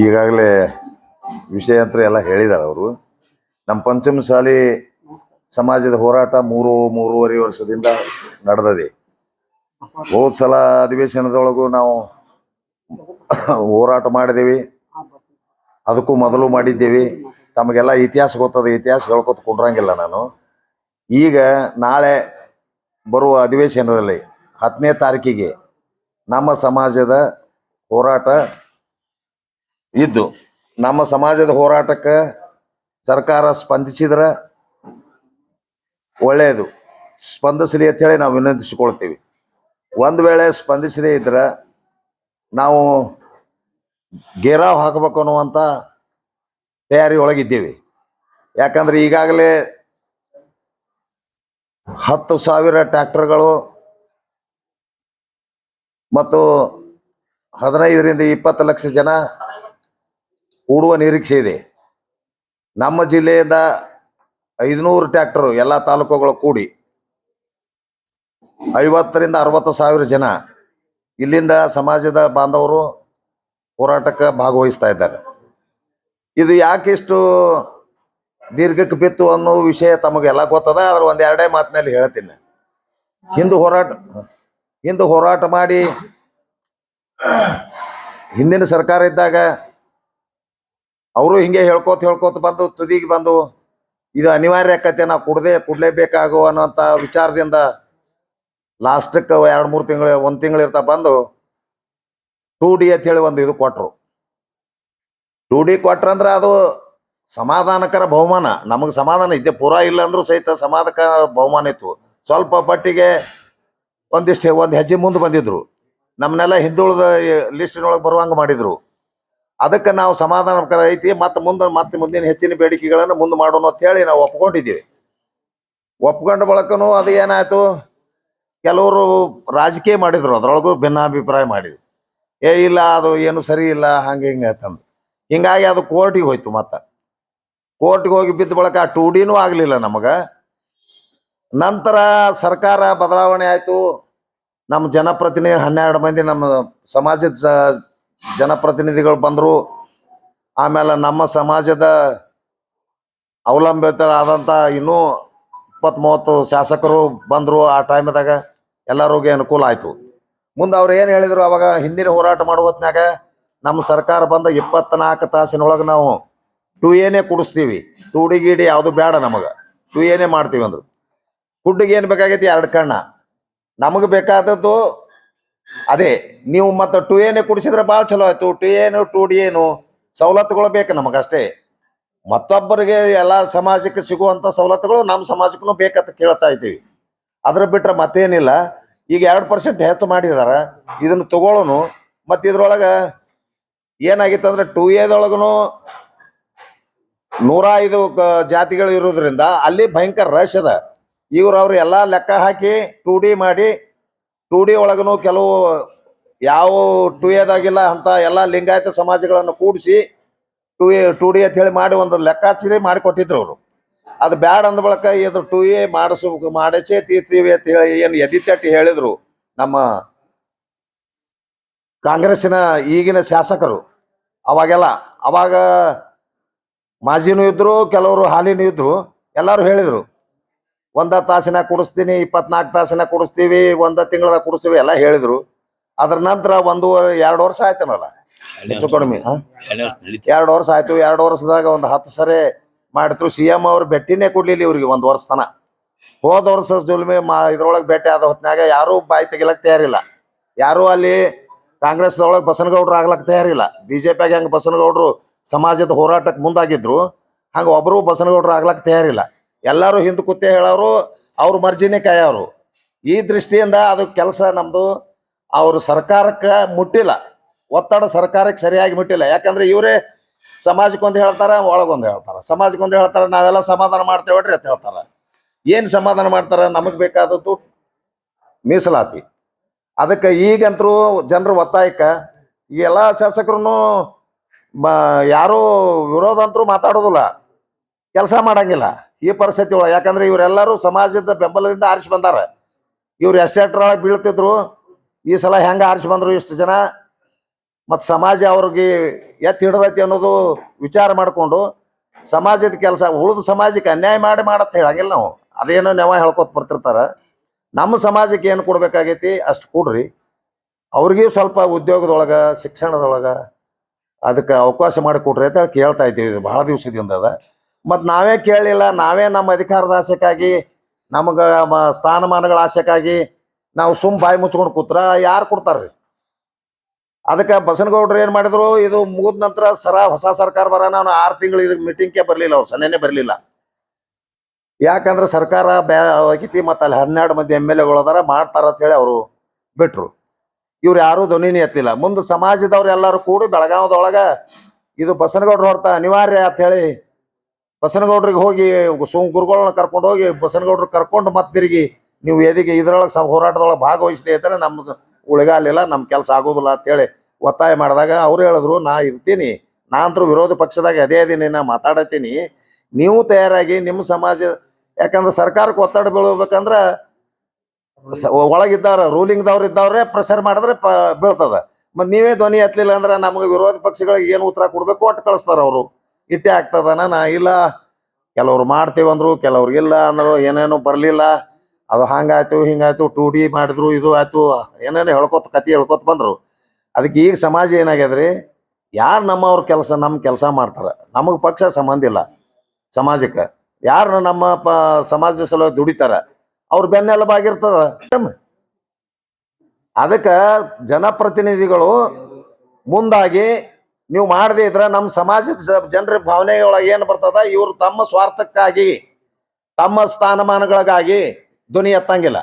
ಈಗಾಗಲೇ ವಿಷಯ ಅಂತ ಎಲ್ಲ ಹೇಳಿದಾರೆ ಅವರು. ನಮ್ಮ ಪಂಚಮಸಾಲಿ ಸಮಾಜದ ಹೋರಾಟ ಮೂರು, ಮೂರುವರೆ ವರ್ಷದಿಂದ ನಡೆದದೆ. ಹೋದ ಸಲ ಅಧಿವೇಶನದೊಳಗೂ ನಾವು ಹೋರಾಟ ಮಾಡಿದೇವಿ. ಅದಕ್ಕೂ ಮೊದಲು ಮಾಡಿದ್ದೇವೆ. ತಮಗೆಲ್ಲ ಇತಿಹಾಸ ಗೊತ್ತದ ಇತಿಹಾಸ ಹೇಳ್ಕೊತ ಕುಂಡ್ರಂಗಿಲ್ಲ ನಾನು. ಈಗ ನಾಳೆ ಬರುವ ಅಧಿವೇಶನದಲ್ಲಿ ಹತ್ತನೇ ತಾರೀಕಿಗೆ ನಮ್ಮ ಸಮಾಜದ ಹೋರಾಟ ಇದ್ದು ನಮ್ಮ ಸಮಾಜದ ಹೋರಾಟಕ್ಕೆ ಸರ್ಕಾರ ಸ್ಪಂದಿಸಿದ್ರೆ ಒಳ್ಳೆಯದು ಸ್ಪಂದಿಸಲಿ ಅಂತೇಳಿ ನಾವು ವಿನಂತಿಸಿಕೊಳ್ತೀವಿ. ಒಂದು ವೇಳೆ ಸ್ಪಂದಿಸದೇ ಇದ್ರೆ ನಾವು ಗೇರಾವ್ ಹಾಕಬೇಕು ಅನ್ನುವಂಥ ತಯಾರಿ ಒಳಗಿದ್ದೀವಿ ಯಾಕಂದ್ರೆ ಈಗಾಗಲೇ ಹತ್ತು ಸಾವಿರ ಟ್ಯಾಕ್ಟರ್ಗಳು ಮತ್ತು ಹದಿನೈದರಿಂದ ಇಪ್ಪತ್ತು ಲಕ್ಷ ಜನ ಕೂಡುವ ನಿರೀಕ್ಷೆ ಇದೆ. ನಮ್ಮ ಜಿಲ್ಲೆಯಿಂದ ಐದುನೂರು ಟ್ರ್ಯಾಕ್ಟರ್ ಎಲ್ಲ ತಾಲೂಕುಗಳು ಕೂಡಿ ಐವತ್ತರಿಂದ ಅರವತ್ತು ಸಾವಿರ ಜನ ಇಲ್ಲಿಂದ ಸಮಾಜದ ಬಾಂಧವರು ಹೋರಾಟಕ್ಕೆ ಭಾಗವಹಿಸ್ತಾ ಇದ್ದಾರೆ. ಇದು ಯಾಕೆ ಇಷ್ಟು ದೀರ್ಘಕ್ಕೆ ಬಿತ್ತು ಅನ್ನೋ ವಿಷಯ ತಮಗೆಲ್ಲ ಗೊತ್ತದ? ಅದ್ರ ಒಂದು ಎರಡೇ ಮಾತಿನಲ್ಲಿ ಹೇಳ್ತೀನಿ. ಹಿಂದೂ ಹೋರಾಟ ಹಿಂದೂ ಹೋರಾಟ ಮಾಡಿ ಹಿಂದಿನ ಸರ್ಕಾರ ಇದ್ದಾಗ ಅವರು ಹಿಂಗೆ ಹೇಳ್ಕೋತ ಹೇಳ್ಕೋತ ಬಂದು ತುದಿಗೆ ಬಂದು, ಇದು ಅನಿವಾರ್ಯ ಆಕತೆ ನಾವು ಕುಡ್ದೇ ಬೇಕಾಗೋ ಅನ್ನೋಂಥ ವಿಚಾರದಿಂದ ಲಾಸ್ಟಕ್ಕೆ ಎರಡು ಮೂರು ತಿಂಗಳು, ಒಂದು ತಿಂಗಳು ಇರ್ತಾ ಬಂದು ಟೂ ಡಿ ಅಂತ ಹೇಳಿ ಒಂದು ಇದು ಕೊಟ್ಟರು ಟೂ ಡಿ ಕೊಟ್ರಂದ್ರೆ ಅದು ಸಮಾಧಾನಕರ ಬಹುಮಾನ. ನಮಗೆ ಸಮಾಧಾನ ಇದ್ದೆ ಪೂರಾ ಇಲ್ಲ ಅಂದ್ರೂ ಸಹಿತ ಸಮಾಧಾನಕರ ಬಹುಮಾನ ಇತ್ತು. ಸ್ವಲ್ಪ ಪಟ್ಟಿಗೆ ಒಂದಿಷ್ಟು, ಒಂದು ಹೆಜ್ಜೆ ಮುಂದೆ ಬಂದಿದ್ರು. ನಮ್ಮನ್ನೆಲ್ಲ ಹಿಂದುಳಿದ ಲಿಸ್ಟಿನೊಳಗೆ ಬರುವಂಗೆ ಮಾಡಿದ್ರು. ಅದಕ್ಕೆ ನಾವು ಸಮಾಧಾನಕರ ಐತಿ, ಮತ್ತೆ ಮುಂದೆ, ಮತ್ತೆ ಮುಂದಿನ ಹೆಚ್ಚಿನ ಬೇಡಿಕೆಗಳನ್ನು ಮುಂದೆ ಮಾಡೋಣ ಅಂತ ಹೇಳಿ ನಾವು ಒಪ್ಕೊಂಡಿದ್ದೀವಿ. ಒಪ್ಕೊಂಡ ಬಳಕನು ಅದು ಏನಾಯ್ತು? ಕೆಲವರು ರಾಜಕೀಯ ಮಾಡಿದ್ರು, ಅದ್ರೊಳಗೂ ಭಿನ್ನಾಭಿಪ್ರಾಯ ಮಾಡಿದ್ರು. ಏ, ಇಲ್ಲ, ಅದು ಏನು ಸರಿ ಇಲ್ಲ, ಹಂಗೆ ಹಿಂಗೆ ಅಂತಂದು ಹಿಂಗಾಗಿ ಅದು ಕೋರ್ಟಿಗೆ ಹೋಯ್ತು ಮತ್ತೆ. ಕೋರ್ಟಿಗೆ ಹೋಗಿ ಬಿದ್ದ ಬಳಕ ಟೂ ಡಿನೂ ಆಗಲಿಲ್ಲ ನಮಗೆ. ನಂತರ ಸರ್ಕಾರ ಬದಲಾವಣೆ ಆಯಿತು. ನಮ್ಮ ಜನಪ್ರತಿನಿಧಿ ಹನ್ನೆರಡು ಮಂದಿ ನಮ್ಮ ಸಮಾಜದ ಜನಪ್ರತಿನಿಧಿಗಳು ಬಂದರು. ಆಮೇಲೆ ನಮ್ಮ ಸಮಾಜದ ಅವಲಂಬಿತರಾದಂಥ ಇನ್ನೂ ಇಪ್ಪತ್ತು ಮೂವತ್ತು ಶಾಸಕರು ಬಂದರು ಆ ಟೈಮ್ದಾಗ ಎಲ್ಲರಿಗೂ ಅನುಕೂಲ ಆಯಿತು. ಮುಂದೆ ಅವ್ರು ಏನು ಹೇಳಿದರು ಅವಾಗ ಹಿಂದಿನ ಹೋರಾಟ ಮಾಡುವ ಹೊತ್ನ್ಯಾಗ ನಮ್ಮ ಸರ್ಕಾರ ಬಂದ ಇಪ್ಪತ್ನಾಲ್ಕು ತಾಸಿನೊಳಗೆ ನಾವು ಟು ಏನೇ ಕುಡಿಸ್ತೀವಿ. ಟು ಗೀಡಿ ಯಾವುದು ಬೇಡ ನಮಗೆ. ಟು ಏನೇ ಮಾಡ್ತೀವಿ ಅಂದರು. ಫುಡ್ಡಿಗೆ ಏನು ಬೇಕಾಗೈತಿ? ಎರಡು ಕಣ್ಣ. ನಮಗೆ ಬೇಕಾದದ್ದು ಅದೇ, ನೀವು ಮತ್ತೆ ಟು ಏನೇ ಕುಡಿಸಿದ್ರೆ ಭಾಳ ಚಲೋ ಆಯ್ತು. ಟು ಏನು ಟು ಡಿ ಏನು ಸವಲತ್ತುಗಳು ಬೇಕು ನಮಗಷ್ಟೇ. ಮತ್ತೊಬ್ಬರಿಗೆ ಎಲ್ಲ ಸಮಾಜಕ್ಕೆ ಸಿಗುವಂಥ ಸವಲತ್ತುಗಳು ನಮ್ಮ ಸಮಾಜಕ್ಕೂ ಬೇಕಂತ ಕೇಳ್ತಾ ಇದ್ದೀವಿ. ಅದ್ರ ಬಿಟ್ರೆ ಮತ್ತೇನಿಲ್ಲ. ಈಗ ಎರಡು ಪರ್ಸೆಂಟ್ ಹೆಚ್ಚು ಮಾಡಿದಾರೆ. ಇದನ್ನು ತಗೊಳ್ಳೋನು. ಮತ್ತು ಇದ್ರೊಳಗೆ ಏನಾಗಿತ್ತು ಅಂದ್ರೆ ಟು ಎದೊಳಗೂ ನೂರ ಐದು ಜಾತಿಗಳು ಇರೋದ್ರಿಂದ ಅಲ್ಲಿ ಭಯಂಕರ ರಶ್ ಅದ. ಇವ್ರು ಅವ್ರು ಎಲ್ಲ ಲೆಕ್ಕ ಹಾಕಿ ಟು ಡಿ ಮಾಡಿ ಟೂ ಡಿ ಒಳಗೂ ಕೆಲವು ಯಾವ ಟು ಎದಾಗಿಲ್ಲ ಅಂತ ಎಲ್ಲ ಲಿಂಗಾಯತ ಸಮಾಜಗಳನ್ನು ಕೂಡಿಸಿ ಟು ಎ ಟು ಡಿ ಅಂತ ಹೇಳಿ ಮಾಡಿ ಒಂದು ಲೆಕ್ಕಾಚಾರಿ ಮಾಡಿ ಕೊಟ್ಟಿದ್ರು ಅವರು. ಅದು ಬ್ಯಾಡ ಅಂದ ಬಳಕ ಇದ್ರ ಟು ಎ ಮಾಡಿಸ್ಬೇಕು ಮಾಡಿಸೇ ತೀರ್ತೀವಿ ಅಂತ ಹೇಳಿ ಏನು ಎದಿ ತಟ್ಟಿ ಹೇಳಿದ್ರು ನಮ್ಮ ಕಾಂಗ್ರೆಸ್ಸಿನ ಈಗಿನ ಶಾಸಕರು. ಅವಾಗೆಲ್ಲ, ಅವಾಗ ಮಾಜಿನೂ ಇದ್ರು, ಕೆಲವರು ಹಾಲಿನೂ ಇದ್ರು, ಎಲ್ಲರೂ ಹೇಳಿದ್ರು. ಒಂದ ತಾಸಿನ ಕುಡಿಸ್ತೀನಿ ಇಪ್ಪತ್ನಾಲ್ಕು ತಾಸಿನ ಕುಡಿಸ್ತೀವಿ ಒಂದ ತಿಂಗಳದಾಗ ಕುಡಿಸ್ತೀವಿ ಎಲ್ಲ ಹೇಳಿದ್ರು. ಅದ್ರ ನಂತರ ಒಂದೂವರೆ ಎರಡು ವರ್ಷ ಆಯ್ತನಲ್ಲ? ಹೆಚ್ಚು ಕಡಿಮೆ ಎರಡು ವರ್ಷ ಆಯ್ತು ಎರಡು ವರ್ಷದಾಗ ಒಂದು ಹತ್ತು ಸರಿ ಮಾಡಿದ್ರು. ಸಿ ಎಂ ಅವ್ರು ಭೇಟಿನೇ ಕೊಡ್ಲಿಲ್ಲ ಇವ್ರಿಗೆ ಒಂದು ವರ್ಷ ತನ. ಹೋದ ವರ್ಷ ಜುಲ್ಮೆ ಮಾ ಇದ್ರೊಳಗೆ ಭೇಟಿ ಆದ ಹೊತ್ನ್ಯಾಗ ಯಾರು ಬಾಯಿ ತೆಗಿಲಕ್ ತಯಾರಿಲ್ಲ. ಯಾರು ಅಲ್ಲಿ ಕಾಂಗ್ರೆಸ್ದೊಳಗೆ ಬಸನಗೌಡ್ರು ಆಗ್ಲಕ್ ತಯಾರಿಲ್ಲ. ಬಿಜೆಪಿ ಜೆ ಪಿಯಾಗ ಹೆಂಗೆ ಬಸನಗೌಡ್ರು ಸಮಾಜದ ಹೋರಾಟಕ್ಕೆ ಮುಂದಾಗಿದ್ರು ಹಂಗ ಒಬ್ರು ಬಸನಗೌಡ್ರು ಆಗ್ಲಕ್ ತಯಾರಿಲ್ಲ. ಎಲ್ಲರೂ ಹಿಂದೆ ಕುತ್ತೆ ಹೇಳೋರು, ಅವ್ರ ಮರ್ಜಿನೇ ಕಾಯೋರು. ಈ ದೃಷ್ಟಿಯಿಂದ ಅದು ಕೆಲಸ ನಮ್ಮದು ಅವರು ಸರ್ಕಾರಕ್ಕೆ ಮುಟ್ಟಿಲ್ಲ. ಒತ್ತಡ ಸರ್ಕಾರಕ್ಕೆ ಸರಿಯಾಗಿ ಮುಟ್ಟಿಲ್ಲ. ಯಾಕಂದ್ರೆ ಇವರೇ ಸಮಾಜಕ್ಕೊಂದು ಹೇಳ್ತಾರೆ ಒಳಗೊಂದು ಹೇಳ್ತಾರೆ. ಸಮಾಜಕ್ಕೊಂದು ಹೇಳ್ತಾರೆ, ನಾವೆಲ್ಲ ಸಮಾಧಾನ ಮಾಡ್ತೇವಡ್ರಿ ಅಂತ ಹೇಳ್ತಾರೆ. ಏನು ಸಮಾಧಾನ ಮಾಡ್ತಾರೆ? ನಮಗೆ ಬೇಕಾದದ್ದು ಮೀಸಲಾತಿ. ಅದಕ್ಕೆ ಈಗಂತರೂ ಜನರ ಒತ್ತಾಯಕ್ಕೆ ಎಲ್ಲ ಶಾಸಕರು ಯಾರೂ ವಿರೋಧ ಅಂತರೂ ಮಾತಾಡೋದಿಲ್ಲ. ಕೆಲಸ ಮಾಡಂಗಿಲ್ಲ ಈ ಪರಿಸ್ಥಿತಿ ಒಳಗೆ. ಯಾಕಂದ್ರೆ ಇವರೆಲ್ಲರೂ ಸಮಾಜದ ಬೆಂಬಲದಿಂದ ಆರಿಸಿ ಬಂದಾರ. ಇವ್ರು ಎಷ್ಟೆಷ್ಟರೊಳಗೆ ಬೀಳ್ತಿದ್ರು. ಈ ಸಲ ಹೆಂಗೆ ಆರಿಸಿ ಬಂದ್ರು ಇಷ್ಟು ಜನ? ಮತ್ತು ಸಮಾಜ ಅವ್ರಿಗೆ ಎತ್ತಿ ಹಿಡ್ದೈತಿ ಅನ್ನೋದು ವಿಚಾರ ಮಾಡಿಕೊಂಡು ಸಮಾಜದ ಕೆಲಸ, ಉಳಿದ ಸಮಾಜಕ್ಕೆ ಅನ್ಯಾಯ ಮಾಡಿ ಮಾಡತ್ತ ಹೇಳಂಗಿಲ್ಲ ನಾವು. ಅದೇನೋ ನೆವ ಹೇಳ್ಕೊತ ಬರ್ತಿರ್ತಾರೆ. ನಮ್ಮ ಸಮಾಜಕ್ಕೆ ಏನು ಕೊಡ್ಬೇಕಾಗೈತಿ ಅಷ್ಟು ಕೊಡ್ರಿ. ಅವ್ರಿಗೆ ಸ್ವಲ್ಪ ಉದ್ಯೋಗದೊಳಗೆ, ಶಿಕ್ಷಣದೊಳಗೆ ಅದಕ್ಕೆ ಅವಕಾಶ ಮಾಡಿ ಕೊಡ್ರಿ ಅಂತ ಕೇಳ್ತಾ ಇದ್ದೀವಿ. ಇದು ಬಹಳ ದಿವಸದಿಂದ ಅದ. ಮತ್ತು ನಾವೇ ಕೇಳಲಿಲ್ಲ ನಾವೇ ನಮ್ಮ ಅಧಿಕಾರದ ಆಸೆಕ್ಕಾಗಿ ನಮಗೆ ಸ್ಥಾನಮಾನಗಳ ಆಸೆಕ್ಕಾಗಿ ನಾವು ಸುಮ್ ಬಾಯಿ ಮುಚ್ಕೊಂಡು ಕೂತ್ರ, ಯಾರು ಕೊಡ್ತಾರ್ರಿ? ಅದಕ್ಕೆ ಬಸನಗೌಡ್ರು ಏನು ಮಾಡಿದ್ರು, ಇದು ಮುಗಿದ ನಂತರ ಸರ ಹೊಸ ಸರ್ಕಾರ ಬರ, ನಾನು ಆರು ತಿಂಗಳು ಇದಕ್ಕೆ ಮೀಟಿಂಗ್ಗೆ ಬರಲಿಲ್ಲ, ಅವ್ರು ಸನ್ನೆನೆ ಬರಲಿಲ್ಲ. ಯಾಕಂದ್ರೆ ಸರ್ಕಾರ ಬ್ಯಾ ಆಗೈತಿ ಮತ್ತು ಅಲ್ಲಿ ಹನ್ನೆರಡು ಮಂದಿ ಎಂ ಎಲ್ ಎಗಳು ಅದಾರ ಹೇಳಿ ಅವರು ಬಿಟ್ರು. ಇವ್ರು ಯಾರೂ ಧ್ವನಿನೇ ಎತ್ತಿಲ್ಲ. ಮುಂದೆ ಸಮಾಜದವ್ರು ಎಲ್ಲರೂ ಕೂಡಿ ಬೆಳಗಾವದೊಳಗೆ ಇದು ಬಸನಗೌಡ್ರು ಹೊರತ ಅನಿವಾರ್ಯ ಅಂತ ಹೇಳಿ ಬಸನಗೌಡ್ರಿಗೆ ಹೋಗಿ ಸುಮ್ ಗುರುಗಳನ್ನ ಕರ್ಕೊಂಡು ಹೋಗಿ ಬಸನಗೌಡ್ರು ಕರ್ಕೊಂಡು ಮತ್ತೆ ತಿರುಗಿ ನೀವು ಎದಿಗೆ ಇದ್ರೊಳಗೆ ಹೋರಾಟದೊಳಗೆ ಭಾಗವಹಿಸದೆ ಇದ್ರೆ ನಮ್ದು ಉಳಿಗಾಲಿಲ್ಲ ನಮ್ಮ ಕೆಲಸ ಆಗೋದಿಲ್ಲ ಅಂತೇಳಿ ಒತ್ತಾಯ ಮಾಡಿದಾಗ ಅವ್ರು ಹೇಳಿದ್ರು, ನಾ ಇರ್ತೀನಿ. ನಾನು ಅಂತೂ ವಿರೋಧ ಪಕ್ಷದಾಗ ಅದೇ ಅದೀನಿ ನಾ ಮಾತಾಡತ್ತೀನಿ. ನೀವು ತಯಾರಾಗಿ ನಿಮ್ಮ ಸಮಾಜ, ಯಾಕಂದ್ರೆ ಸರ್ಕಾರಕ್ಕೆ ಒತ್ತಡ ಬೀಳ್ಬೇಕಂದ್ರೆ ಒಳಗಿದ್ದಾರ ರೂಲಿಂಗ್ದವ್ರು ಇದ್ದವ್ರೆ ಪ್ರೆಷರ್ ಮಾಡಿದ್ರೆ ಪ, ಬೀಳ್ತದ. ಮತ್ತು ನೀವೇ ಧ್ವನಿ ಎತ್ತಲಿಲ್ಲ ಅಂದ್ರೆ ನಮಗೆ ವಿರೋಧ ಪಕ್ಷಗಳಿಗೆ ಏನು ಉತ್ತರ ಕೊಡಬೇಕು? ಒಟ್ಟು ಕಳಿಸ್ತಾರೆ ಅವರು. ಇಟ್ಟೇ ಆಗ್ತದನ? ನಾ ಇಲ್ಲ. ಕೆಲವ್ರು ಮಾಡ್ತೀವಿ ಅಂದ್ರು, ಕೆಲವ್ರು ಇಲ್ಲ ಅಂದ್ರು, ಏನೇನು ಬರಲಿಲ್ಲ. ಅದು ಹಂಗಾಯ್ತು, ಹಿಂಗಾಯ್ತು ಟೂ ಡಿ ಮಾಡಿದ್ರು, ಇದು ಆಯ್ತು, ಏನೇನು ಹೇಳ್ಕೊತ ಕತಿ ಹೇಳ್ಕೊತ ಬಂದ್ರು. ಅದಕ್ಕೆ ಈಗ ಸಮಾಜ ಏನಾಗ್ಯದ್ರಿ? ಯಾರು ನಮ್ಮವ್ರ ಕೆಲಸ ನಮ್ಮ ಕೆಲಸ ಮಾಡ್ತಾರೆ? ನಮಗೆ ಪಕ್ಷ ಸಂಬಂಧ ಇಲ್ಲ ಸಮಾಜಕ್ಕೆ. ಯಾರು ನಮ್ಮ ಪ, ಸಮಾಜ ಸಲುವಾಗಿ ದುಡಿತಾರ? ಅವ್ರ ಬೆನ್ನೆಲುಬಾಗಿರ್ತದ ಅದಕ್ಕೆ ಜನಪ್ರತಿನಿಧಿಗಳು ಮುಂದಾಗಿ ನೀವು ಮಾಡದೇ ಇದ್ರೆ ನಮ್ಮ ಸಮಾಜದ ಜನರ ಭಾವನೆಯೊಳಗೆ ಏನು ಬರ್ತದ? ಇವರು ತಮ್ಮ ಸ್ವಾರ್ಥಕ್ಕಾಗಿ, ತಮ್ಮ ಸ್ಥಾನಮಾನಗಳಿಗಾಗಿ ಧ್ವನಿ ಎತ್ತಂಗಿಲ್ಲ.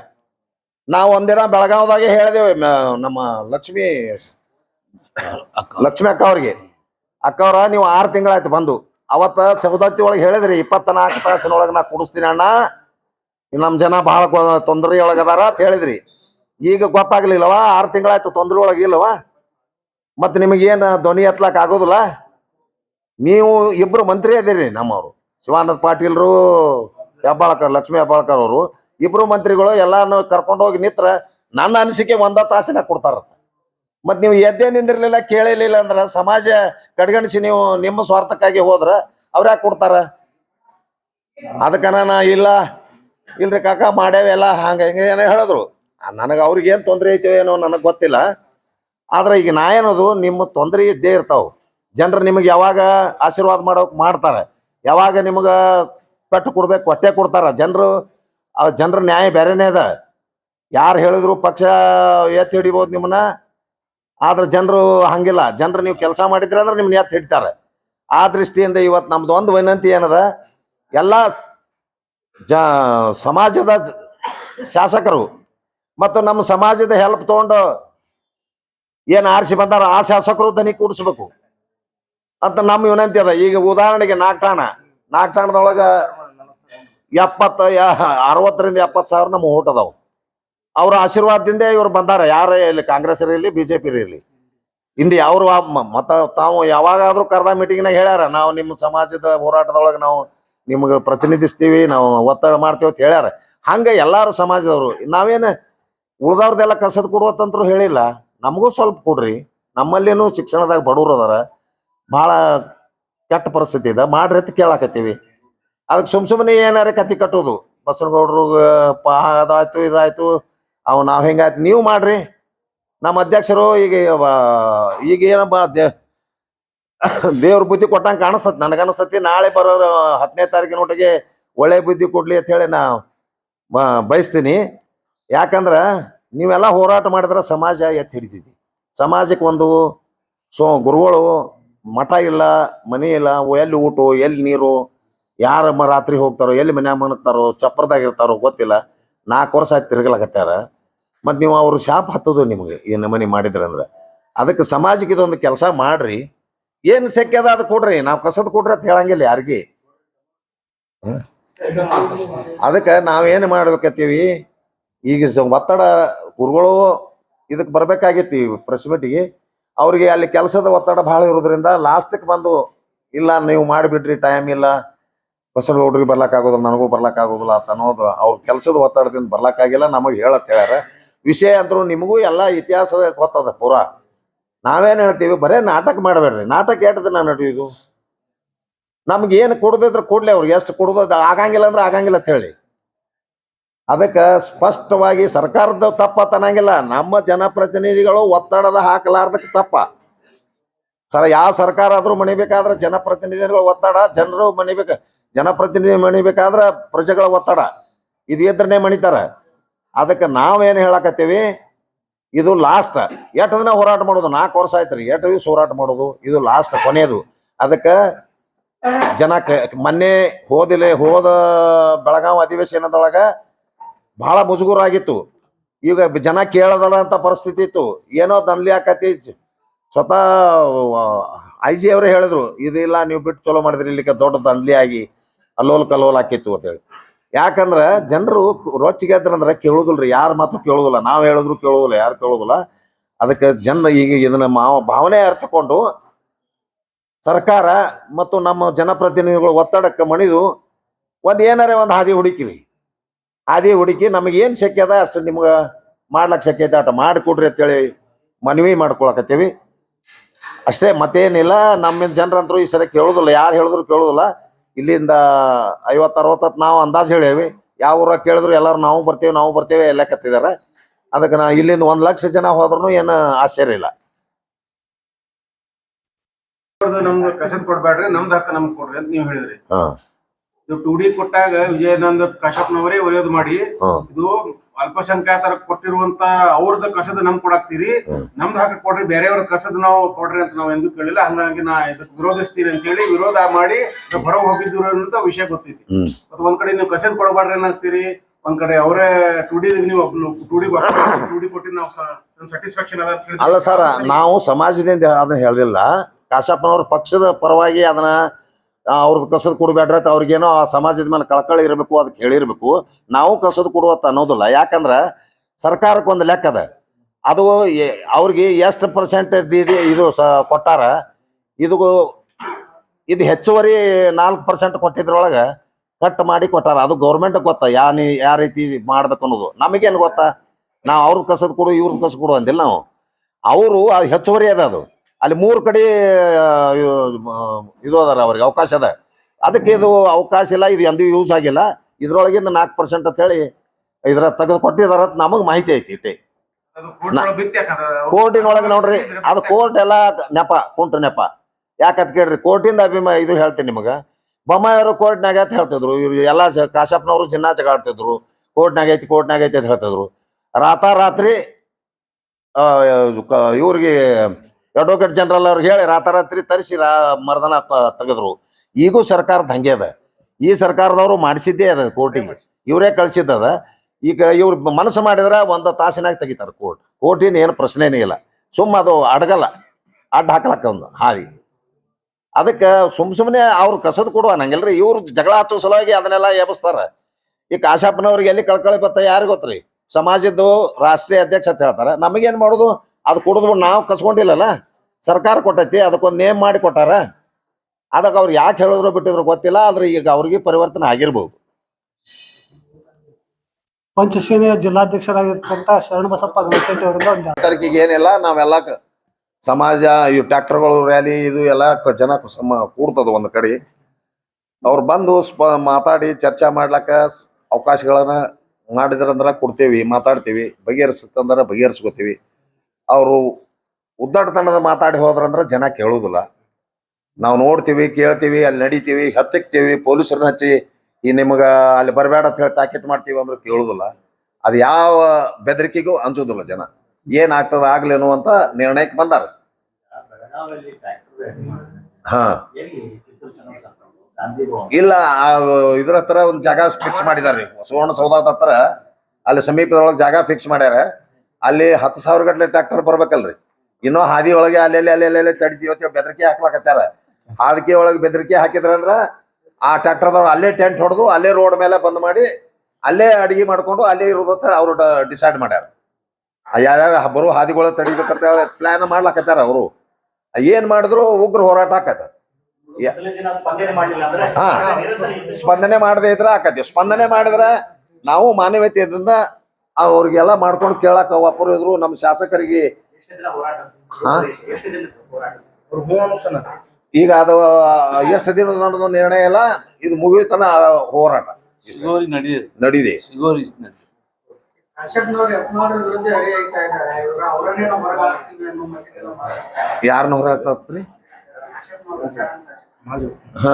ನಾವು ಒಂದಿನ ಬೆಳಗಾವದಾಗೆ ಹೇಳಿದೆವು ನಮ್ಮ ಲಕ್ಷ್ಮಿ ಲಕ್ಷ್ಮಿ ಅಕ್ಕ ಅವ್ರಿಗೆ. ಅಕ್ಕವ್ರ ನೀವು ಆರು ತಿಂಗಳಾಯ್ತು ಬಂದು. ಅವತ್ತ ಚೌದತ್ತಿ ಒಳಗೆ ಹೇಳಿದ್ರಿ ಇಪ್ಪತ್ನಾಲ್ಕು ತಾಸಿನೊಳಗೆ ನಾ ಕುಡಿಸ್ತೀನಿ ಅಣ್ಣ. ನಮ್ಮ ಜನ ಬಹಳ ತೊಂದರೆ ಒಳಗದಾರ ಅಂತ ಹೇಳಿದ್ರಿ. ಈಗ ಗೊತ್ತಾಗ್ಲಿಲ್ಲವಾ? ಆರು ತಿಂಗಳಾಯ್ತು ತೊಂದರೆ ಒಳಗೆ ಇಲ್ಲವ? ಮತ್ತೆ ನಿಮಗೇನು ಧ್ವನಿ ಎತ್ತಲಾಕ ಆಗೋದಿಲ್ಲ? ನೀವು ಇಬ್ರು ಮಂತ್ರಿ ಅದಿರಿ ನಮ್ಮವರು. ಶಿವಾನಂದ ಪಾಟೀಲ್ರು, ಹೆಬ್ಬಾಳ್ಕರ್, ಲಕ್ಷ್ಮೀ ಹೆಬ್ಬಾಳ್ಕರ್ ಅವರು ಇಬ್ರು ಮಂತ್ರಿಗಳು ಎಲ್ಲಾನು ಕರ್ಕೊಂಡು ಹೋಗಿ ನಿತ್ರ ನನ್ನ ಅನಿಸಿಕೆ ಒಂದ ತಾಸಿನ ಕೊಡ್ತಾರತ್ತ. ಮತ್ತು ನೀವು ಎದ್ದೇ ನಿಂದಿರ್ಲಿಲ್ಲ, ಕೇಳಿರ್ಲಿಲ್ಲ ಅಂದ್ರೆ ಸಮಾಜ ಕಡೆಗಣಿಸಿ ನೀವು ನಿಮ್ಮ ಸ್ವಾರ್ಥಕ್ಕಾಗಿ ಹೋದ್ರ ಅವ್ರ ಯಾಕೆ ಕೊಡ್ತಾರ? ಅದಕ್ಕ ನಾ ಇಲ್ಲ. ಇಲ್ರಿ ಕಾಕ ಮಾಡ್ಯಾವೆಲ್ಲ ಹಂಗೆ ಹಿಂಗೆ ಏನೋ ಹೇಳಿದ್ರು. ನನಗೆ ಅವ್ರಿಗೆ ಏನು ತೊಂದರೆ ಐತೋ ಏನೋ ನನಗೆ ಗೊತ್ತಿಲ್ಲ. ಆದ್ರೆ ಈಗ ನಾ ಏನದು, ನಿಮ್ಮ ತೊಂದರೆ ಇದ್ದೇ ಇರ್ತಾವ. ಜನರು ನಿಮಗೆ ಯಾವಾಗ ಆಶೀರ್ವಾದ ಮಾಡೋಕೆ ಮಾಡ್ತಾರೆ. ಯಾವಾಗ ನಿಮಗೆ ಪೆಟ್ಟು ಕೊಡ್ಬೇಕು, ಹೊಟ್ಟೆ ಕೊಡ್ತಾರ. ಜನರು, ಆ ಜನರ ನ್ಯಾಯ ಬೇರೆನೇ ಅದ. ಯಾರು ಹೇಳಿದ್ರು ಪಕ್ಷ ಎತ್ತಿ ಹಿಡಿಬೋದು ನಿಮ್ಮನ್ನ. ಆದ್ರೆ ಜನರು ಹಂಗಿಲ್ಲ. ಜನರು ನೀವು ಕೆಲಸ ಮಾಡಿದ್ರೆ ಅಂದ್ರೆ ನಿಮ್ಮನ್ನ ಎತ್ತಿ ಹಿಡಿತಾರೆ. ಆ ದೃಷ್ಟಿಯಿಂದ ಇವತ್ತು ನಮ್ದು ಒಂದು ವಿನಂತಿ ಏನದ? ಎಲ್ಲ ಜ ಸಮಾಜದ ಶಾಸಕರು ಮತ್ತು ನಮ್ಮ ಸಮಾಜದ ಹೆಲ್ಪ್ ತಗೊಂಡು ಏನು ಆರಿಸಿ ಬಂದಾರ, ಆ ಶಾಸಕರು ದನಿ ಕೂಡಿಸ್ಬೇಕು. ಅಂತ ನಮ್ಮ ವಿನಂತಿ ಅದ ಈಗ ಉದಾಹರಣೆಗೆ ನಾಗ್ತಾಣ ನಾಗ್ತಾಣದೊಳಗೆ ಎಪ್ಪತ್ತ ಅರವತ್ತರಿಂದ ಎಪ್ಪತ್ತು ಸಾವಿರ ನಮ್ಮ ಓಟ್ ಅದಾವ. ಅವ್ರ ಆಶೀರ್ವಾದದಿಂದ ಇವ್ರು ಬಂದಾರ. ಯಾರೇ ಇಲ್ಲಿ ಕಾಂಗ್ರೆಸ್ ಇರಲಿ ಬಿ ಇರಲಿ. ಇಂದು ಅವರು ಮತ, ತಾವು ಯಾವಾಗಾದ್ರೂ ಕರೆದ ಮೀಟಿಂಗ್ನಾಗ ಹೇಳ್ಯಾರ, ನಾವು ನಿಮ್ಮ ಸಮಾಜದ ಹೋರಾಟದೊಳಗೆ ನಾವು ನಿಮ್ಗೆ ಪ್ರತಿನಿಧಿಸ್ತೀವಿ, ನಾವು ಒತ್ತಡ ಮಾಡ್ತೀವಿ ಅಂತ ಹೇಳ್ಯಾರ. ಹಂಗ ಎಲ್ಲಾರು ಸಮಾಜದವರು. ನಾವೇನು ಉಳ್ದವ್ರದೆಲ್ಲ ಕಸದ್ ಕೊಡುವತ್ತಂತರೂ ಹೇಳಿಲ್ಲ. ನಮಗೂ ಸ್ವಲ್ಪ ಕೊಡ್ರಿ. ನಮ್ಮಲ್ಲೇನು ಶಿಕ್ಷಣದಾಗ ಬಡವ್ರು ಅದಾರ. ಭಾಳ ಕೆಟ್ಟ ಪರಿಸ್ಥಿತಿ ಇದೆ. ಮಾಡ್ರಿ ಅಂತ ಕೇಳಾಕತ್ತೀವಿ. ಅದಕ್ಕೆ ಸುಮ್ ಸುಮ್ಮನೆ ಏನಾರ ಕತಿ ಕಟ್ಟೋದು. ಬಸನಗೌಡ್ರು ಪಾ, ಅದಾಯ್ತು, ಇದಾಯ್ತು. ಅವ್ ನಾವ್ ಹೆಂಗಾಯ್ತು? ನೀವು ಮಾಡ್ರಿ. ನಮ್ಮ ಅಧ್ಯಕ್ಷರು ಈಗ ಈಗ ಏನಪ್ಪ ದೇವ್ರ ಬುದ್ಧಿ ಕೊಟ್ಟಂಗೆ ಕಾಣಿಸ್ತತಿ ನನಗನ್ಸತಿ ನಾಳೆ ಬರೋ ಹತ್ತನೇ ತಾರೀಕಿನೊಟ್ಟಿಗೆ ಒಳ್ಳೆ ಬುದ್ಧಿ ಕೊಡ್ಲಿ ಅಂತ ಹೇಳಿ ನಾ ಬಯಸ್ತೀನಿ. ಯಾಕಂದ್ರ ನೀವೆಲ್ಲ ಹೋರಾಟ ಮಾಡಿದ್ರೆ ಸಮಾಜ ಎತ್ತಿ ಹಿಡಿತೈತಿ ಸಮಾಜಕ್ಕೆ ಒಂದು ಸೊ ಗುರುಗಳು ಮಠ ಇಲ್ಲ ಮನೆ ಇಲ್ಲ ಎಲ್ಲಿ ಊಟ ಎಲ್ಲಿ ನೀರು ಯಾರ ಮ ರಾತ್ರಿ ಹೋಗ್ತಾರೋ ಎಲ್ಲಿ ಮನ್ಯಾಗ ಮನತ್ತಾರೋ ಚಪ್ಪರದಾಗ ಇರ್ತಾರೋ ಗೊತ್ತಿಲ್ಲ. ನಾಲ್ಕು ವರ್ಷ ಆಯ್ತು ತಿರುಗಲಾಗತ್ತಾರ ಮತ್ತು ನೀವು ಅವರು ಶಾಪ್ ಹತ್ತದು ನಿಮಗೆ ಈ ನಮನೆ ಮಾಡಿದ್ರೆ ಅಂದ್ರೆ. ಅದಕ್ಕೆ ಸಮಾಜಕ್ಕೆ ಇದೊಂದು ಕೆಲಸ ಮಾಡ್ರಿ. ಏನು ಶಕ್ಯ ಅದ ಅದು ಕೊಡ್ರಿ. ನಾವು ಕಸದ ಕೊಡ್ರಿ ಅಂತ ಹೇಳಂಗಿಲ್ಲ ಯಾರಿಗೆ. ಅದಕ್ಕೆ ನಾವೇನು ಮಾಡ್ಬೇಕತ್ತೀವಿ? ಈಗ ಒತ್ತಡ ಗುರುಗಳು ಇದಕ್ಕೆ ಬರ್ಬೇಕಾಗಿತ್ತು ಈ ಪ್ರೆಸ್ ಮೀಟಿಗೆ ಅವ್ರಿಗೆ ಅಲ್ಲಿ ಕೆಲಸದ ಒತ್ತಡ ಭಾಳ ಇರೋದ್ರಿಂದ ಲಾಸ್ಟಿಗೆ ಬಂದು, ಇಲ್ಲ ನೀವು ಮಾಡಿಬಿಡ್ರಿ ಟೈಮ್ ಇಲ್ಲ. ಬಸವಗೌಡ್ರಿಗೆ ಬರ್ಲಾಕಾಗೋದಿಲ್ಲ, ನನಗೂ ಬರ್ಲಾಕಾಗೋದಿಲ್ಲ ಅಂತ ಅನ್ನೋದು ಅವ್ರ ಕೆಲಸದ ಒತ್ತಡದಿಂದ ಬರ್ಲಾಕಾಗಿಲ್ಲ ನಮಗೆ ಹೇಳತ್ ಹೇಳ್ಯಾರ. ವಿಷಯ ಅಂದ್ರು ನಿಮಗೂ ಎಲ್ಲ ಇತಿಹಾಸದ ಗೊತ್ತದ ಪೂರಾ. ನಾವೇನ್ ಹೇಳ್ತೀವಿ, ಬರೇ ನಾಟಕ ಮಾಡಬೇಡ್ರಿ. ನಾಟಕ ಎಷ್ಟು ದಿನ ನಡೆಯೋದು ನಮ್ಗೆ ಏನು ಕೊಡದಿದ್ರೆ ಕೊಡ್ಲಿ ಅವ್ರಿಗೆ. ಎಷ್ಟು ಕೊಡೋದು ಆಗಂಗಿಲ್ಲ ಅಂದ್ರೆ ಆಗಂಗಿಲ್ಲ ಅಂತ ಹೇಳಿ. ಅದಕ್ಕೆ ಸ್ಪಷ್ಟವಾಗಿ ಸರ್ಕಾರದ ತಪ್ಪ ತನಂಗಿಲ್ಲ ನಮ್ಮ ಜನಪ್ರತಿನಿಧಿಗಳು ಒತ್ತಡದ ಹಾಕಲಾರ್ದಕ್ಕೆ ತಪ್ಪ. ಸರ್, ಯಾವ ಸರ್ಕಾರ ಆದ್ರೂ ಮಣಿಬೇಕಾದ್ರೆ ಜನಪ್ರತಿನಿಧಿಗಳು ಒತ್ತಡ, ಜನರು ಮಣಿಬೇಕು, ಜನಪ್ರತಿನಿಧಿ ಮಣಿಬೇಕಾದ್ರೆ ಪ್ರಜೆಗಳ ಒತ್ತಡ. ಇದು ಇದ್ರನ್ನೇ ಮಣಿತಾರ. ಅದಕ್ಕೆ ನಾವೇನು ಹೇಳಕತ್ತೀವಿ? ಇದು ಲಾಸ್ಟ್ ಎಷ್ಟು ದಿನ ಹೋರಾಟ ಮಾಡೋದು? ನಾಲ್ಕು ವರ್ಷ ಆಯ್ತು ರೀ. ಎಷ್ಟು ದಿವಸ ಹೋರಾಟ ಮಾಡೋದು? ಇದು ಲಾಸ್ಟ್ ಕೊನೆಯದು ಅದಕ್ಕೆ ಜನ ಮೊನ್ನೆ ಹೋದಿಲೆ, ಹೋದ ಬೆಳಗಾವಿ ಅಧಿವೇಶನದೊಳಗ ಬಹಳ ಮುಜುಗುರಾಗಿತ್ತು. ಈಗ ಜನ ಕೇಳದಲ್ಲ ಅಂತ ಪರಿಸ್ಥಿತಿ ಇತ್ತು. ಏನೋ ದಂದ್ಲಿ ಆಕತಿ. ಸ್ವತಃ ಐ ಜಿ ಅವರೇ ಹೇಳಿದ್ರು, ಇದಿಲ್ಲ, ನೀವು ಬಿಟ್ಟು ಚಲೋ ಮಾಡಿದ್ರಿ ಇಲ್ಲಿಗೆ ದೊಡ್ಡ ದಂದ್ಲಿ ಆಗಿ ಅಲ್ಲೋಲ್ ಕಲ್ಲೋಲ್ ಆಕಿತ್ತು ಅಂತೇಳಿ ಯಾಕಂದ್ರೆ ಜನರು ರೊಚ್ಚಿಗೆ ಅಂದ್ರೆ ಕೇಳುದಿಲ್ರಿ, ಯಾರ ಮಾತು ಕೇಳುದಿಲ್ಲ. ನಾವು ಹೇಳಿದ್ರು ಕೇಳುದಿಲ್ಲ, ಯಾರು ಕೇಳುದಿಲ್ಲ. ಅದಕ್ಕೆ ಜನ ಈಗ ಇದನ್ನ ಭಾವನೆ ಅರ್ಥಕೊಂಡು ಸರ್ಕಾರ ಮತ್ತು ನಮ್ಮ ಜನಪ್ರತಿನಿಧಿಗಳು ಒತ್ತಡಕ್ಕೆ ಮಣಿದು ಒಂದ್ ಏನಾರೇ ಒಂದು ಹಾದಿ ಹುಡುಕಿವಿ. ಹಾದಿ ಹುಡುಕಿ ನಮಗೆ ಏನು ಶಕ್ಯ ಅದ ಅಷ್ಟು ನಿಮ್ಗೆ ಮಾಡ್ಲಕ್ಕೆ ಶಕ್ಯ ಐತೆ ಅಟ ಮಾಡಿಕೊಡ್ರಿ ಅಂತೇಳಿ ಮನವಿ ಮಾಡ್ಕೊಳಕತ್ತೀವಿ. ಅಷ್ಟೇ ಮತ್ತೇನಿಲ್ಲ ನಮ್ಮ ಜನರಂತರೂ ಈ ಸರಿ ಕೇಳೋದಿಲ್ಲ ಯಾರು ಹೇಳಿದ್ರು ಕೇಳೋದಿಲ್ಲ. ಇಲ್ಲಿಂದ ಐವತ್ತು ಅರವತ್ತತ್ತು ನಾವು ಅಂದಾಜು ಹೇಳೇವಿ. ಯಾವ ಊರಾಗ ಕೇಳಿದ್ರು ಎಲ್ಲರೂ ನಾವು ಬರ್ತೇವೆ ನಾವು ಬರ್ತೇವೆ ಎಲ್ಲ ಕತ್ತಿದಾರೆ. ಅದಕ್ಕೆ ನಾ ಇಲ್ಲಿಂದ ಒಂದ್ ಲಕ್ಷ ಜನ ಹೋದ್ರೂ ಏನು ಆಶ್ಚರ್ಯ ಇಲ್ಲ. ನಮ್ಗೆ ಕಸದ್ ಕೊಡ್ಬೇಡ್ರಿ ನಮ್ದು ಹಕ್ಕ ನಮ್ಗೆ ಕೊಡ್ರಿ ಅಂತ ನೀವು ಹೇಳಿದ್ರಿ. ಹಾ. ಇದು ಟು ಡಿ ಕೊಟ್ಟಾಗ ವಿಜಯಾನಂದ ಕಾಶ್ಯಪ್ನವರೇ ಒಲಿಯೋದು ಮಾಡಿ. ಹಾ. ಇದು ಅಲ್ಪಸಂಖ್ಯಾತರ ಕೊಟ್ಟಿರುವಂತ ಅವ್ರದ್ದು ಕಸದ ನಮ್ ಕೊಡಾಕ್ತೀರಿ. ನಮ್ದು ಹಾಕ ಕೊಡ್ರಿ ಬೇರೆಯವ್ರ ಕಸದ ನಾವು ಕೊಡ್ರಿ ಅಂತ ನಾವು ಎಂದೂ ಕೇಳಿಲ್ಲ. ಹಂಗಾಗಿ ನಾ ಇದಕ್ಕೆ ವಿರೋಧಿಸ್ತೀರಿ ಅಂತ ಹೇಳಿ ವಿರೋಧ ಮಾಡಿ ಹೊರಗೆ ಹೋಗಿದ್ರು ಅಂತ ವಿಷಯ ಗೊತ್ತೈತಿ. ಹ್ಮ್. ಮತ್ತ್ ಒಂದ್ ಕಡೆ ನೀವು ಕಸದ ಕೊಡಬಾರ್ರಿ ಏನಾಗ್ತೀರಿ ಒಂದ್ ಕಡೆ ಅವರೇ ಟು ಡಿ ನೀವು ಟೂಡಿ ಡಿ ಟು ಡಿ ಕೊಟ್ಟಿದ್ದು ನಾವು ಸ್ಯಾಟಿಸ್ಫ್ಯಾಕ್ಷನ್ ಅದ ಅಂತ ಹೇಳಿದ್ವಿ. ಅಲ್ಲ ಸರ್ ನಾವು ಸಮಾಜದಿಂದ ಅದನ್ನ ಹೇಳಿಲ್ಲ ಕಾಶಪ್ಪನವ್ರ ಪಕ್ಷದ ಪರವಾಗಿ ಅದನ್ನ ಅವ್ರದ್ದು ಕಸದ್ ಕೊಡ್ಬೇಡ್ರಿ ಅವ್ರಿಗೇನೋ ಆ ಸಮಾಜದ ಮೇಲೆ ಕಳಕಳಿ ಇರಬೇಕು ಅದಕ್ಕೆ ಹೇಳಿರ್ಬೇಕು. ನಾವು ಕಸದ್ ಕೊಡುವತ್ತ ಅನ್ನೋದಿಲ್ಲ. ಯಾಕಂದ್ರ ಸರ್ಕಾರಕ್ಕೆ ಒಂದು ಲೆಕ್ಕ ಅದ. ಅದು ಅವ್ರಿಗೆ ಎಷ್ಟು ಪರ್ಸೆಂಟ್ ಇದು ಸ, ಕೊಟ್ಟಾರ ಇದು ಇದು ಹೆಚ್ಚುವರಿ ನಾಲ್ಕು ಪರ್ಸೆಂಟ್ ಕೊಟ್ಟಿದ್ರೊಳಗೆ ಕಟ್ ಮಾಡಿ ಕೊಟ್ಟಾರ. ಅದು ಗೌರ್ಮೆಂಟ್ ಗೊತ್ತ? ಯಾ ಯಾವ ರೀತಿ ಮಾಡ್ಬೇಕು ಅನ್ನೋದು. ನಮಗೇನು ಗೊತ್ತಾ? ನಾವು ಅವ್ರದ್ದು ಕಸದ್ ಕೊಡು ಇವ್ರದ್ದು ಕಸ ಕೊಡು ಅಂದಿಲ್ಲ ನಾವು. ಅವರು ಅದು ಹೆಚ್ಚುವರಿ ಅದ ಅದು. ಅಲ್ಲಿ ಮೂರು ಕಡೆ ಇದು ಅದಾರ ಅವ್ರಿಗೆ ಅವಕಾಶ ಅದ. ಅದಕ್ಕೆ ಇದು ಅವಕಾಶ ಇಲ್ಲ ಇದು ಎಂದೂ ಯೂಸ್ ಆಗಿಲ್ಲ. ಇದ್ರೊಳಗಿಂದ ನಾಲ್ಕು ಪರ್ಸೆಂಟ್ ಅಂತೇಳಿ ಇದ್ರ ತೆಗೆದು ಕೊಟ್ಟಿದಾರ ಅಂತ ನಮಗೆ ಮಾಹಿತಿ ಐತಿ ಇಟ್ಟೆ. ಕೋರ್ಟ್. ಕೋರ್ಟಿನೊಳಗೆ ನೋಡ್ರಿ ಅದು ಕೋರ್ಟ್ ಎಲ್ಲ ನೆಪ ಕುಂಟ್ರ ನೆಪ. ಯಾಕಂತ ಕೇಳ್ರಿ ಕೋರ್ಟಿಂದ ಅಭಿಮ ಇದು ಹೇಳ್ತೀನಿ ನಿಮಗೆ. ಬೊಮ್ಮಾಯಿಯವರು ಕೋರ್ಟ್ನಾಗ ಅಂತ ಹೇಳ್ತಿದ್ರು ಇವ್ರು ಎಲ್ಲ ಕಾಶಪ್ಪನವರು ಜಿನ್ನಾ ಜಗಾಡ್ತಿದ್ರು ಕೋರ್ಟ್ನಾಗ ಐತಿ ಕೋರ್ಟ್ನಾಗ ಐತಿ ಅಂತ ಹೇಳ್ತಿದ್ರು. ರಾತಾರಾತ್ರಿ ಇವ್ರಿಗೆ ಅಡ್ವೊಕೇಟ್ ಜನರಲ್ ಅವ್ರು ಹೇಳಿ, ರಾತಾರಾತ್ರಿ ತರಿಸಿ ರಾ, ಮರ್ದನ ತೆಗೆದ್ರು. ಈಗೂ ಸರ್ಕಾರದ ಹಂಗೆ ಅದ. ಈ ಸರ್ಕಾರದವರು ಮಾಡಿಸಿದ್ದೇ ಅದ ಕೋರ್ಟಿಗೆ. ಇವರೇ ಕಳ್ಸಿದ್ದದ. ಈಗ ಇವ್ರು ಮನಸ್ಸು ಮಾಡಿದ್ರೆ ಒಂದು ತಾಸಿನಾಗ ತೆಗಿತಾರೆ ಕೋರ್ಟ್. ಕೋರ್ಟಿನ ಏನು ಪ್ರಶ್ನೆನೇ ಇಲ್ಲ. ಸುಮ್ಮ ಅದು ಅಡಗಲ್ಲ. ಅಡ್ಡ ಹಾಕ್ಲಕ್ಕ ಒಂದು ಹಾವಿ ಅದಕ್ಕೆ ಸುಮ್ ಸುಮ್ಮನೆ ಅವ್ರು ಕಸದ್ ಕೊಡುವ. ನಂಗೆಲ್ರಿ ಇವ್ರು ಜಗಳ ಹಚ್ಚೋ ಸಲುವಾಗಿ ಅದನ್ನೆಲ್ಲ ಎಬ್ಬಿಸ್ತಾರ ಈ ಕಾಶಪ್ಪನವ್ರಿಗೆ ಎಲ್ಲಿ ಕಳ್ಕೊಳ್ಳಿ ಬತ್ತ ಯಾರು ಗೊತ್ತ್ರಿ? ಸಮಾಜದ್ದು ರಾಷ್ಟ್ರೀಯ ಅಧ್ಯಕ್ಷ ಅಂತ ಹೇಳ್ತಾರೆ. ನಮಗೇನ್ ಮಾಡೋದು? ಅದು ಕುಡಿದ್ಬಿಟ್ಟು ನಾವು ಕಸ್ಕೊಂಡಿಲ್ಲಲ್ಲ? ಸರ್ಕಾರ ಕೊಟ್ಟೈತಿ ಅದಕ್ಕೊಂದು ನೇಮ್ ಮಾಡಿ ಕೊಟ್ಟಾರ? ಅದಕ್ಕೆ ಅವ್ರು ಯಾಕೆ ಹೇಳಿದ್ರು ಬಿಟ್ಟಿದ್ರು ಗೊತ್ತಿಲ್ಲ ಆದ್ರೆ ಈಗ ಅವ್ರಿಗೆ ಪರಿವರ್ತನೆ ಆಗಿರ್ಬೋದು. ಪಂಚಶೀಲಿಯ ಜಿಲ್ಲಾಧ್ಯಕ್ಷರಾಗಿರ್ತಕ್ಕಂಥ ಶರಣಬಸಪ್ಪ ಗಣಶೆಟ್ಟಿ ಅವರಿಂದ ಒಂದು ತಾರೀಕಿಗೆ ಏನಿಲ್ಲ ನಾವೆಲ್ಲ ಕ- ಸಮಾಜ ಈ ಟ್ರ್ಯಾಕ್ಟರ್ಗಳು ರ್ಯಾಲಿ ಇದು ಎಲ್ಲ ಕ- ಜನ ಸಮ ಕೂಡ್ತದ ಒಂದು ಕಡೆ. ಅವ್ರು ಬಂದು ಸ್ಪ ಮಾತಾಡಿ ಚರ್ಚೆ ಮಾಡ್ಲಕ್ಕ ಸ್- ಅವಕಾಶಗಳನ್ನ ಮಾಡಿದ್ರಂದ್ರ ಕೊಡ್ತೇವಿ ಮಾತಾಡ್ತೀವಿ ಬಗೆಹರಿಸ್ತಂದ್ರ ಬಗೆಹರಿಸ್ಕೋತೀವಿ. ಅವರು ಉದ್ದಾಟತನದ ಮಾತಾಡಿ ಹೋದ್ರಂದ್ರ ಜನ ಕೇಳುದಿಲ್ಲ. ನಾವು ನೋಡ್ತೀವಿ, ಕೇಳ್ತೀವಿ, ಅಲ್ಲಿ ನಡಿತೀವಿ, ಹತ್ತಿಕ್ತೀವಿ, ಪೊಲೀಸರನ್ನ ಹಚ್ಚಿ, ಈ ನಿಮಗೆ ಅಲ್ಲಿ ಬರಬೇಡ ಅಂತ ಹೇಳಿ ತಾಕೀತು ಮಾಡ್ತೀವಿ ಅಂದ್ರೆ ಕೇಳುದಿಲ್ಲ. ಅದು ಯಾವ ಬೆದರಿಕೆಗೂ ಅಂಜುದಿಲ್ಲ ಜನ. ಏನಾಗ್ತದ ಆಗ್ಲೇನು ಅಂತ ನಿರ್ಣಯಕ್ಕೆ ಬಂದಾರ. ಹಾ. ಇಲ್ಲ ಇದ್ರ ಹತ್ರ ಒಂದ್ ಜಾಗ ಫಿಕ್ಸ್ ಮಾಡಿದಾರೆ. ಸುವರ್ಣ ಸೌಧ ಹತ್ರ ಅಲ್ಲಿ ಸಮೀಪದೊಳಗೆ ಜಾಗ ಫಿಕ್ಸ್ ಮಾಡ್ಯಾರ. ಅಲ್ಲಿ ಹತ್ತು ಸಾವಿರ ಗಟ್ಟಲೆ ಟ್ರ್ಯಾಕ್ಟರ್ ಬರ್ಬೇಕಲ್ರಿ. ಇನ್ನೂ ಹಾದಿ ಒಳಗೆ ಅಲ್ಲೆಲ್ಲಿ ಅಲ್ಲೆಲ್ಲ ತಡಿತೀವಿ ಅಂತ ಹೇಳಿ ಬೆದರಿಕೆ ಹಾಕ್ಲಾಕತ್ತಾರ. ಹಾದಿಕೆ ಒಳಗೆ ಬೆದರಿಕೆ ಹಾಕಿದ್ರಂದ್ರ ಆ ಟ್ರ್ಯಾಕ್ಟರ್ದವ್ರು ಅಲ್ಲೇ ಟೆಂಟ್ ಹೊಡೆದು ಅಲ್ಲೇ ರೋಡ್ ಮೇಲೆ ಬಂದ್ ಮಾಡಿ ಅಲ್ಲೇ ಅಡಿಗೆ ಮಾಡ್ಕೊಂಡು ಅಲ್ಲೇ ಇರೋದಂತ ಅವ್ರು ಡಿಸೈಡ್ ಮಾಡ್ಯಾರ. ಯಾರ್ಯಾರ ಬರೋ ಹಾದಿಗಳ ತಡಿಬೇಕಂತ ಪ್ಲಾನ್ ಮಾಡ್ಲಾಕತ್ತಾರ ಅವರು. ಏನ್ ಮಾಡಿದ್ರು ಉಗ್ರ ಹೋರಾಟ ಆಕತ್ತ. ಹಾ, ಸ್ಪಂದನೆ ಮಾಡದೇ ಇದ್ರೆ ಆಕತಿ ಸ್ಪಂದನೆ ಮಾಡಿದ್ರೆ ನಾವು ಮಾನವೀಯತೆಯಿಂದ ಅವ್ರಿಗೆಲ್ಲ ಮಾಡ್ಕೊಂಡು ಕೇಳಕ್ ಒಬ್ಬರು ಇದ್ರು ನಮ್ಮ ಶಾಸಕರಿಗೆ. ಈಗ ಅದು ಎಷ್ಟು ದಿನ ನಡೆದ ನಿರ್ಣಯ ಇಲ್ಲ ಇದು ಮುಗಿಯುತ್ತನ ಹೋರಾಟ ನಡೀದೆ. ಯಾರನ್ನ ಹೊರ ಹ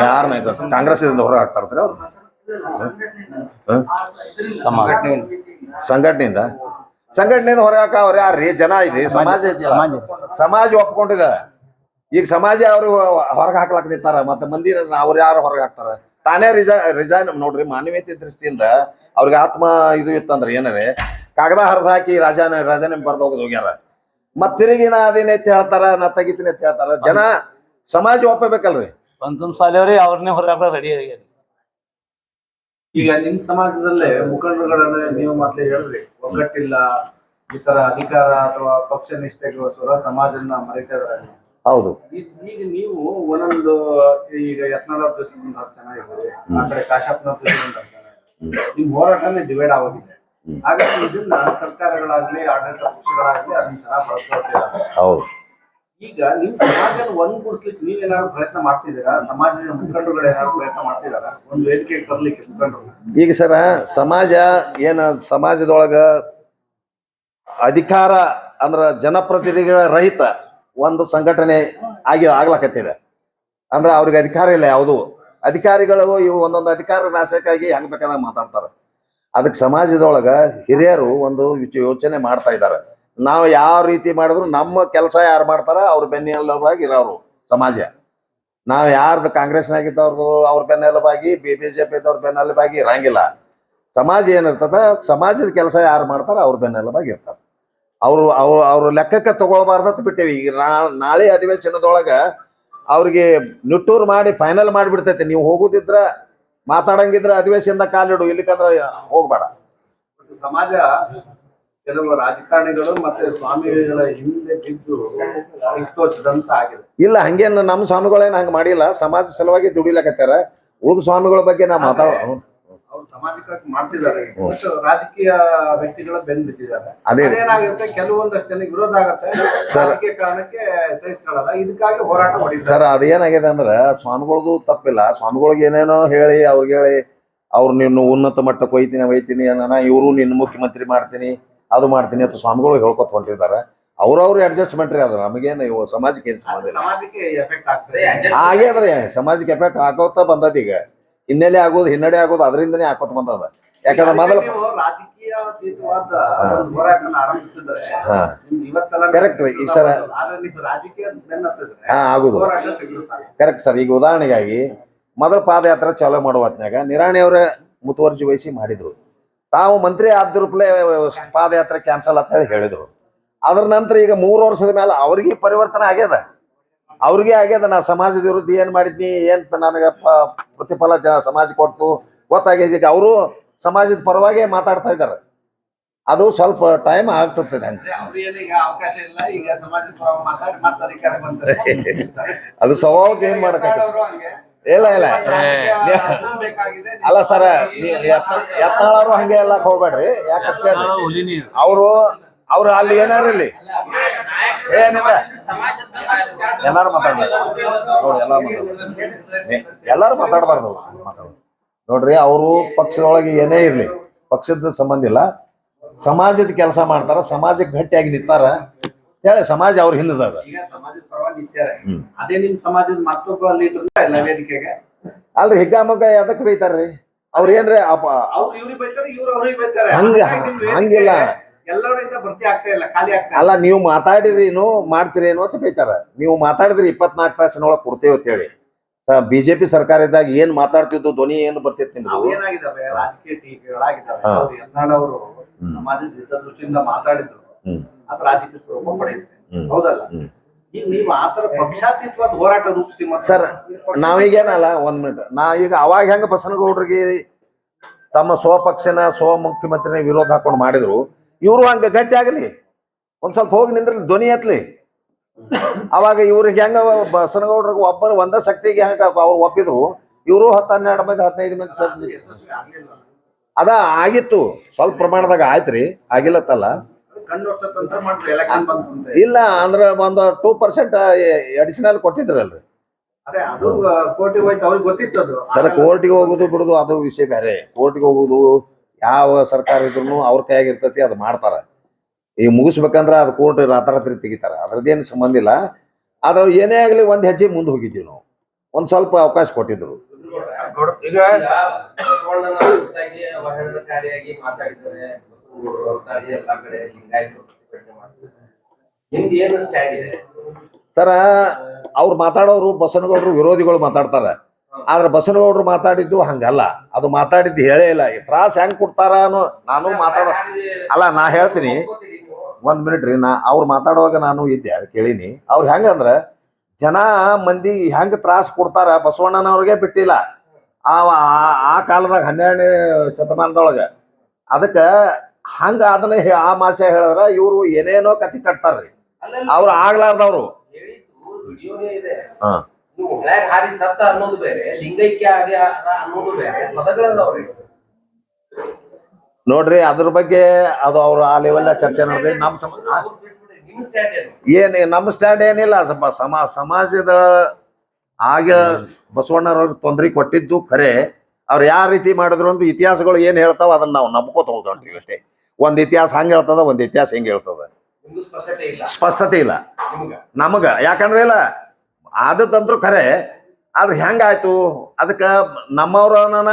ಯಾರನ್ನ ಕಾಂಗ್ರೆಸ್ ಇಂದ ಹೊರ ಹಾಕ್ತಾರ್ರಿ ಅವ್ರು? ಸಂಘಟನೆಯಿಂದ? ಸಂಘಟನೆಯಿಂದ ಹೊರ ಹಾಕ ಅವ್ರು ಯಾರ್ರಿ? ಜನ ಇದೆ ಸಮಾಜ ಐತಿ ಸಮಾಜ ಒಪ್ಕೊಂಡಿದ ಈಗ ಸಮಾಜ ಅವರು ಹೊರಗೆ ಹಾಕ್ಲಕ್ ನಿಂತಾರ ಮತ್ತೆ ಮಂದಿ ಅವ್ರು ಯಾರು ಹೊರಗೆ ಹಾಕ್ತಾರ? ತಾನೇ ರಿಜಾ ರಿಸೈನ್ ನೋಡ್ರಿ ಮಾನವೀಯತೆ ದೃಷ್ಟಿಯಿಂದ ಅವ್ರಿಗೆ ಆತ್ಮ ಇದು ಇತ್ತಂದ್ರೆ ಏನಾರೆ? ಕಾಗದ ಹರಿದು ಹಾಕಿ ರಾಜಾನ ರಾಜಾನೇ ಬರ್ದ ಹೋಗೋದು ಹೋಗ್ಯಾರ. ಮತ್ ತಿರುಗಿನ ಅದೇನ ಅದೇನೈತಿ ಹೇಳ್ತಾರ ನಾ ತೆಗಿತೀನಿ ಅಂತ ಹೇಳ್ತಾರ. ಜನ ಸಮಾಜ ಒಪ್ಪಬೇಕಲ್ರಿ? ಪಂಚಮ್ ಸಾಲಿಯವ್ರಿ ಅವ್ರನ್ನೇ ಹೊರಗೆ ರೆಡಿ ಆಗ್ಯಾರ ಈಗ ನಿಮ್ ಸಮಾಜದಲ್ಲೇ ಮುಖಂಡರುಗಳನ್ನ ನೀವು ಮಾತ್ರ ಹೇಳ್ರಿ ಒಗ್ಗಟ್ಟಿಲ್ಲ ಈ ತರ ಅಧಿಕಾರ ಅಥವಾ ಪಕ್ಷ ನಿಷ್ಠೆಗೋಸ್ಕರ ಸಮಾಜನ ಮರಿತಾ ಹೌದು. ಈಗ ನೀವು ಒಂದೊಂದು ಈಗ ಯತ್ನದ ಜನ ಇದ್ದಾರೆ ಆ ಕಡೆ ಕಾಶಪ್ಪನ ಜನ ನಿಮ್ ಹೋರಾಟನೇ ಡಿವೈಡ್ ಆಗೋದಿದೆ ಹಾಗಾಗಿ ಇದನ್ನ ಸರ್ಕಾರಗಳಾಗ್ಲಿ ಆಡಳಿತ ಪಕ್ಷಗಳಾಗ್ಲಿ ಅದನ್ನ ಚೆನ್ನಾಗಿ ಬಳಸ್ಕೊಳ್ತೀರ ಹೌದು. ಈಗ ನಿಮ್ ಸಮಾಜನ ಒಂದ್ಗೂಡಿಸ್ಲಿಕ್ಕೆ ನೀವೇನಾದ್ರು ಪ್ರಯತ್ನ ಮಾಡ್ತಿದ್ದೀರಾ? ಸಮಾಜದ ಮುಖಂಡರುಗಳು ಏನಾದ್ರು ಪ್ರಯತ್ನ ಮಾಡ್ತಿದ್ದಾರಾ? ಒಂದು ವೇದಿಕೆ ತರ್ಲಿಕ್ಕೆ ಮುಖಂಡರು. ಈಗ ಸರ, ಸಮಾಜ ಏನ ಸಮಾಜದೊಳಗ ಅಧಿಕಾರ ಅಂದ್ರ ಜನಪ್ರತಿನಿಧಿಗಳ ರಹಿತ ಒಂದು ಸಂಘಟನೆ ಆಗಿ ಆಗ್ಲಕತ್ತಿದೆ ಅಂದ್ರ ಅವ್ರಿಗೆ ಅಧಿಕಾರ ಇಲ್ಲ ಯಾವುದು. ಅಧಿಕಾರಿಗಳು ಇವು ಒಂದೊಂದು ಅಧಿಕಾರ ನಾಶಕ್ಕಾಗಿ ಹೆಂಗ್ ಬೇಕಾದಂಗ ಮಾತಾಡ್ತಾರ. ಅದಕ್ಕೆ ಸಮಾಜದೊಳಗ ಹಿರಿಯರು ಒಂದು ಯೋಚನೆ ಮಾಡ್ತಾ ಇದ್ದಾರೆ ನಾವು ಯಾವ ರೀತಿ ಮಾಡಿದ್ರು ನಮ್ಮ ಕೆಲಸ ಯಾರು ಮಾಡ್ತಾರ? ಅವ್ರ ಬೆನ್ನೆಲುಬಾಗಿ ಇರೋರು ಸಮಾಜ. ನಾವು ಯಾರ್ದು ಕಾಂಗ್ರೆಸ್ನಾಗಿದ್ದವ್ರದ್ದು ಅವ್ರ ಬೆನ್ನೆಲುಬಾಗಿ ಬಿ ಬಿ ಜೆ ಪಿ ಇದ್ದವ್ರ ಬೆನ್ನೆಲುಬಾಗಿ ಇರಂಗಿಲ್ಲ. ಸಮಾಜ ಏನಿರ್ತದ? ಸಮಾಜದ ಕೆಲಸ ಯಾರು ಮಾಡ್ತಾರ? ಅವ್ರ ಬೆನ್ನೆಲುಬಾಗಿ ಇರ್ತಾರ. ಅವ್ರು ಅವ್ರು, ಅವ್ರ ಲೆಕ್ಕಕ್ಕೆ ತಗೊಳ್ಬಾರ್ದಂತ ಬಿಟ್ಟೇವಿ. ಈಗ ನಾಳೆ ಅಧಿವೇಶನದೊಳಗ ಅವ್ರಿಗೆ ನಿಟ್ಟೂರ್ ಮಾಡಿ ಫೈನಲ್ ಮಾಡಿಬಿಡ್ತೈತಿ. ನೀವು ಹೋಗುದಿದ್ರ, ಮಾತಾಡಂಗಿದ್ರ, ಅಧಿವೇಶನದ ಕಾಲಿಡು, ಇಲ್ಲಿಕಂದ್ರ ಹೋಗ್ಬೇಡ. ಸಮಾಜ ಕೆಲವು ರಾಜಕಾರಣಿಗಳು ಮತ್ತೆ ಸ್ವಾಮಿಗಳ ಹಿಂದೆ ಬಿದ್ದು ಇಟ್ಟೋಚದಂತ ಆಗಿದೆ. ಇಲ್ಲ ಹಂಗೇನು ನಮ್ಮ ಸ್ವಾಮಿಗಳೇನು ಹಂಗ ಮಾಡಿಲ್ಲ. ಸಮಾಜ ಸಲುವಾಗಿ ದುಡಿಲಕತ್ತಾರ. ಉಳಿದ ಸ್ವಾಮಿಗಳ ಬಗ್ಗೆ ನಾವು ಮಾತಾಡ ಅವ್ರು ಸಮಾಜಕ್ಕಾಗಿ ಮಾಡ್ತಿದ್ದಾರೆ. ರಾಜಕೀಯ ವ್ಯಕ್ತಿಗಳ ಬೆನ್ ಬಿದ್ದಿದ್ದಾರೆ ಅದೇನಾಗುತ್ತೆ ಕೆಲವೊಂದಷ್ಟು ಜನಕ್ಕೆ ವಿರೋಧ ಆಗುತ್ತೆ. ಸರ್. ರಾಜಕೀಯ ಕಾರಣಕ್ಕೆ ಸಹಿಸ್ಕೊಳ್ಳಲ್ಲ. ಇದಕ್ಕಾಗಿ ಹೋರಾಟ ಮಾಡಿದ್ದಾರೆ. ಸರ್ ಅದೇನಾಗಿದೆ ಅಂದ್ರ ಸ್ವಾಮಿಗಳದು ತಪ್ಪಿಲ್ಲ. ಸ್ವಾಮಿಗಳಿಗೆ ಏನೇನೋ ಹೇಳಿ ಅವ್ರಿಗೆ ಹೇಳಿ ಅವ್ರು ನಿನ್ನ ಉನ್ನತ ಮಟ್ಟಕ್ಕೆ ಒಯ್ತೀನಿ ಒಯ್ತೀನಿ ಅನ್ನ ಇವರು ನಿನ್ನ ಮುಖ್ಯಮಂತ್ರಿ ಮಾಡ್ತೀನಿ. ಅದು ಮಾಡ್ತೀನಿ ಅಥವಾ ಸ್ವಾಮಿಗಳು ಹೇಳ್ಕೊತ ಹೊಂಟಿದ್ದಾರೆ. ಅವ್ರವ್ರು ಅಡ್ಜಸ್ಟ್ಮೆಂಟ್ ರೀ ಅದು. ನಮಗೇನು ಇವು ಸಮಾಜಕ್ಕೆ ಏನು ಸಂಬಂಧ ಸಮಾಜಕ್ಕೆ ಎಫೆಕ್ಟ್ ಆಗ್ತದೆ. ಹಾಗೆ ಅದ್ರಿ ಸಮಾಜಕ್ಕೆ ಎಫೆಕ್ಟ್ ಹಾಕೋತ ಬಂದದ ಈಗ. ಹಿನ್ನೆಲೆ ಆಗೋದು ಹಿನ್ನಡೆ ಆಗೋದು ಅದರಿಂದನೇ ಹಾಕೋತ ಬಂದದ. ಯಾಕಂದ್ರೆ ಮೊದಲು ಇವತ್ತೆಲ್ಲ ರೀ. ಈಗ ಸರ- ಹಾ ಆಗುದು. Correct sir. ಈಗ ಉದಾಹರಣೆಗಾಗಿ ಮೊದಲ ಪಾದಯಾತ್ರೆ ಚಾಲೂ ಮಾಡುವ ಹೊತ್ನ್ಯಾಗ ನಿರಾಣಿ ಅವರೇ ಮುತುವರ್ಜಿ ವಹಿಸಿ ಮಾಡಿದ್ರು. ತಾವು ಮಂತ್ರಿ ಆದ್ರೂಪ್ಲೆ ರೂಪಲೆ ಪಾದಯಾತ್ರೆ ಕ್ಯಾನ್ಸಲ್ ಅಂತ ಹೇಳಿ ಹೇಳಿದ್ರು. ಅದ್ರ ನಂತರ ಈಗ ಮೂರು ವರ್ಷದ ಮೇಲೆ ಅವ್ರಿಗೆ ಪರಿವರ್ತನೆ ಆಗ್ಯದ. ಅವ್ರಿಗೆ ಆಗ್ಯದ ನಾ ಸಮಾಜದ ವಿರುದ್ಧ ಏನ್ ಮಾಡಿದ್ನಿ ಏನ್ ನನಗೆ ಪ್ರತಿಫಲ ಜನ ಸಮಾಜ ಕೊಡ್ತು ಗೊತ್ತಾಗ್ಯದ. ಈಗ ಅವರು ಸಮಾಜದ ಪರವಾಗಿ ಮಾತಾಡ್ತಾ ಇದ್ದಾರೆ ಅದು ಸ್ವಲ್ಪ ಟೈಮ್ ಆಗ್ತದೆ ನಂಗೆ. ಅದು ಸ್ವಭಾವಕ್ಕೆ ಏನ್ ಮಾಡಕ್ಕಾಗ ಇಲ್ಲ ಇಲ್ಲ. ಅಲ್ಲ ಸರ್ ಯತ್ನಾಳರು ಹಂಗೆ ಎಲ್ಲ ಹೋಗ್ಬೇಡ್ರಿ. ಯಾಕಂತ ಕೇಳ್ರಿ ಅವರು ಅವ್ರು ಅಲ್ಲಿ ಏನಾರ ಇಲ್ಲಿ? ಏನಿಲ್ಲ ಎಲ್ಲಾರು ಮಾತಾಡ್ಬಾರ್ದು ನೋಡಿ ಎಲ್ಲಾರು ಮಾತಾಡ್ಬಾರ್ದು ಎಲ್ಲಾರು ಮಾತಾಡಬಾರ್ದು ನೋಡ್ರಿ ಅವರು ಪಕ್ಷದೊಳಗೆ ಏನೇ ಇರ್ಲಿ ಪಕ್ಷದ ಸಂಬಂಧ ಇಲ್ಲ. ಸಮಾಜದ ಕೆಲಸ ಮಾಡ್ತಾರ ಸಮಾಜಕ್ಕೆ ಗಟ್ಟಿಯಾಗಿ ನಿಂತಾರ. ಹೇಳಿ ಸಮಾಜ ಅವ್ರ ಹಿಂದದ ಈಗ ಸಮಾಜದ ಪರವಾಗಿ ನಿಂತಾರೆ ಹ್ಮ್. ಅದೇ ನಿಮ್ ಸಮಾಜದ ಮತ್ತೊಬ್ಬ ಲೀಡರ್ ಇಲ್ಲ ವೇದಿಕೆಗೆ. ಅಲ್ರಿ ಹಿಗ್ಗಾಮಗ್ಗ ಎದಕ್ ಬೈತಾರ್ರಿ? ಅವ್ರ ಏನ್ರಿ ಅಪ ಅವ್ರು ಇವ್ರಿಗೆ ಬೈತಾರೆ ಇವ್ರು ಅವ್ರಿಗೆ ಬೈತಾರೆ. ಹಂಗ- ಹಾಗಾಗಿ ನಿಮ್ ವೇದಿಕೆ ಹಂಗಿಲ್ಲ. ಎಲ್ಲರಿಂದ ಭರ್ತಿ ಆಗ್ತಾ ಇಲ್ಲ ಖಾಲಿ ಆಗ್ತಾ ಇಲ್ಲ. ಅಲ್ಲ ನೀವು ಮಾತಾಡಿದ್ರೇನು ಮಾಡ್ತೀರೇನು ಅಂತ ಬೈತಾರ. ನೀವು ಮಾತಾಡಿದ್ರಿ ಇಪ್ಪತ್ನಾಲ್ಕು ತಾಸಿನೊಳಗೆ ಕೊಡ್ತೇವೆ ಅಂತ ಹೇಳಿ. ಬಿಜೆಪಿ ಸರ್ಕಾರ ಇದ್ದಾಗ ಏನ್ ಮಾತಾಡ್ತಿದ್ದು ಧ್ವನಿ ಏನು ಬರ್ತಿತ್ತು ನಿಮ್ದು? ಏನಾಗಿದಾವೆ ರಾಜಕೀಯ ಟೀಕೆಗಳಾಗಿದ್ದಾವೆ. ಹಾ. ಅವ್ರು ಯತ್ನಾಳ್ ಅವರು ಸಮಾಜದ ಹಿತದೃಷ್ಟಿಯಿಂದ ಮಾತಾಡಿದ್ರು. ಹ್ಮ್. ಅದು ರಾಜಕೀಯ ಸ್ವರೂಪ ಪಡೆಯುತ್ತೆ. ಹೌದಲ್ಲ? ಈಗ ನೀವು ಆತರ ಪಕ್ಷಾತೀತವಾದ ಹೋರಾಟ ರೂಪಿಸಿ ಮತ್ತೆ ಸರ್ ನಾವೀಗೇನಲ್ಲ ಒಂದ್ ಮಿನಿಟ್. ನಾ ಈಗ ಅವಾಗ ಹೆಂಗ ಬಸನಗೌಡ್ರಿಗೆ ತಮ್ಮ ಸ್ವಪಕ್ಷನ ಸ್ವ ಮುಖ್ಯಮಂತ್ರಿನ ವಿರೋಧ ಹಾಕೊಂಡು ಮಾಡಿದ್ರು ಇವರು ಹಂಗ ಗಟ್ಟಿ ಆಗಲಿ. ಒಂದ್ ಸ್ವಲ್ಪ ಹೋಗಿ ನಿಂದ್ರಲ್ಲಿ ಧ್ವನಿ ಎತ್ಲಿ. ಅವಾಗ ಇವ್ರಿಗೆ ಹೆಂಗ ಬಸನಗೌಡ್ರಿಗೆ ಒಬ್ಬರು ಒಂದ ಶಕ್ತಿಗೆ ಹೆಂಗ ಅವ್ರು ಒಪ್ಪಿದ್ರು ಇವರು ಹತ್ತು ಹನ್ನೆರಡು ಮಂದಿ ಹದಿನೈದು ಮಂದಿ ಸರ್. ಅದ ಆಗಿತ್ತು. ಸ್ವಲ್ಪ ಪ್ರಮಾಣದಾಗ ಆಯ್ತ್ರಿ. ಆಗಿಲ್ಲತ್ತಲ್ಲ. ಕಣ್ಣು ತಂತ್ರ ಮಾಡ್ತಾರೆ ಎಲೆಕ್ಷನ್ ಬಂತು ಇಲ್ಲ ಅಂದ್ರೆ ಒಂದು ಟೂ ಪರ್ಸೆಂಟ್ ಅಡಿಷನಲ್ ಕೊಟ್ಟಿದ್ರಲ್ರಿ. ಅದೇ ಅದು ಕೋಟಿ ಹೋಯ್ತು ಅವ್ರಿಗೆ ಗೊತ್ತಿತ್ತು ಅದು. ಸರ್ ಕೋರ್ಟಿಗೆ ಹೋಗುದು ಬಿಡುದು ಅದು ವಿಷಯ ಬೇರೆ. ಕೋರ್ಟಿಗೆ ಹೋಗುದು ಯಾವ ಸರ್ಕಾರ ಇದ್ರು ಅವ್ರ ಕೈಯಾಗ ಇರ್ತೈತಿ ಅದು ಮಾಡ್ತಾರ. ಈಗ ಮುಗಿಸ್ಬೇಕಂದ್ರ ಅದು ಕೋರ್ಟ್ ರಾತ್ರಾತ್ರಿ ತೆಗಿತಾರ. ಅದ್ರದ್ದೇನು ಸಂಬಂಧ ಇಲ್ಲ. ಆದ್ರೆ ಏನೇ ಆಗ್ಲಿ ಒಂದ್ ಹೆಜ್ಜೆ ಮುಂದೆ ಹೋಗಿದ್ವಿ ನಾವು. ಒಂದ್ ಸ್ವಲ್ಪ ಅವಕಾಶ ಕೊಟ್ಟಿದ್ರು. ಈಗ ಸರ, ಅವ್ರು ಮಾತಾಡೋರು ಬಸವನಗೌಡರು ವಿರೋಧಿಗಳು ಮಾತಾಡ್ತಾರೆ. ಆದ್ರೆ ಬಸವನಗೌಡರು ಮಾತಾಡಿದ್ದು ಹಂಗಲ್ಲ. ಅದು ಮಾತಾಡಿದ್ದು ಹೇಳೇ ಇಲ್ಲ. ಈ ತ್ರಾಸ ಹೆಂಗ್ ಕೊಡ್ತಾರ ಅನ್ನೋ ನಾನು ಮಾತಾಡೋ ಅಲ್ಲ, ನಾ ಹೇಳ್ತೀನಿ. ಒಂದ್ ಮಿನಿಟ್ ರೀ, ನಾ ಅವ್ರು ಮಾತಾಡುವಾಗ ನಾನು ಇದ್ದೆ ಕೇಳೀನಿ. ಅವ್ರು ಹೆಂಗಂದ್ರ, ಜನ ಮಂದಿ ಹೆಂಗ್ ತ್ರಾಸ ಕೊಡ್ತಾರ ಬಸವಣ್ಣನವ್ರಿಗೆ ಬಿಟ್ಟಿಲ್ಲ. ಆ- ಆ ಕಾಲದಾಗ ಹನ್ನೆರಡನೇ ಶತಮಾನದೊಳಗ. ಅದಕ್ಕ ಹಂಗ ಅದನ್ನ ಆ ಮಾಸೆ ಹೇಳಿದ್ರ ಇವ್ರು ಏನೇನೋ ಕತಿ ಕಟ್ತಾರ್ರಿ. ಅವ್ರು ಆಗ್ಲಾರ್ದವ್ರು. ಹಾ. ನೀವು ಹೊಳ್ಯಾಗ ಹಾರಿ ಸತ್ತ ಅನ್ನೋದು ಬೇರೆ ಲಿಂಗೈಕ್ಯ ಆಗಿ ಅನ್ನೋದು ಬೇರೆ ಪದಗಳದವ್ರಿ ನೋಡ್ರಿ ಅದ್ರ ಬಗ್ಗೆ ಅದು ಅವ್ರು ಆ ಲೆವೆಲ್ ಚರ್ಚೆ ನೋಡ್ರಿ ನಮ್ ಸಮ ಆ? ನಿಮ್ ಸ್ಟ್ಯಾಂಡ್ ಏನು? ನಮ್ಮ ಸ್ಟ್ಯಾಂಡ್ ಏನಿಲ್ಲ ಸ್ವಲ್ಪ ಸಮ ಸಮಾಜದ ಆಗ ಬಸವಣ್ಣರವ್ರಿಗೆ ತೊಂದರೆ ಕೊಟ್ಟಿದ್ದು ಖರೆ. ಅವ್ರು ಯಾವ ರೀತಿ ಮಾಡಿದ್ರು ಅಂತ ಇತಿಹಾಸಗಳು ಏನ್ ಹೇಳ್ತಾವ ಅದನ್ನ ನಾವು ನಂಬ್ಕೋತ ಹೋಗ್ತೀವಿ ಅಷ್ಟೇ. ಒಂದ್ ಇತಿಹಾಸ ಹಂಗೆ ಹೇಳ್ತದ ಒಂದು ಇತಿಹಾಸ ಹೆಂಗೆ ಹೇಳ್ತದ. ಸ್ಪಷ್ಟತೆ ಇಲ್ಲ. ನಿಮ್ಗ? ಯಾಕಂದ್ರೆ ಇಲ್ಲ ಆದದಂತ್ರು ಖರೆ ಆದ್ರೆ ಹೆಂಗಾಯ್ತು ಅದಕ್ಕ ನಮ್ಮವ್ರನ್ನ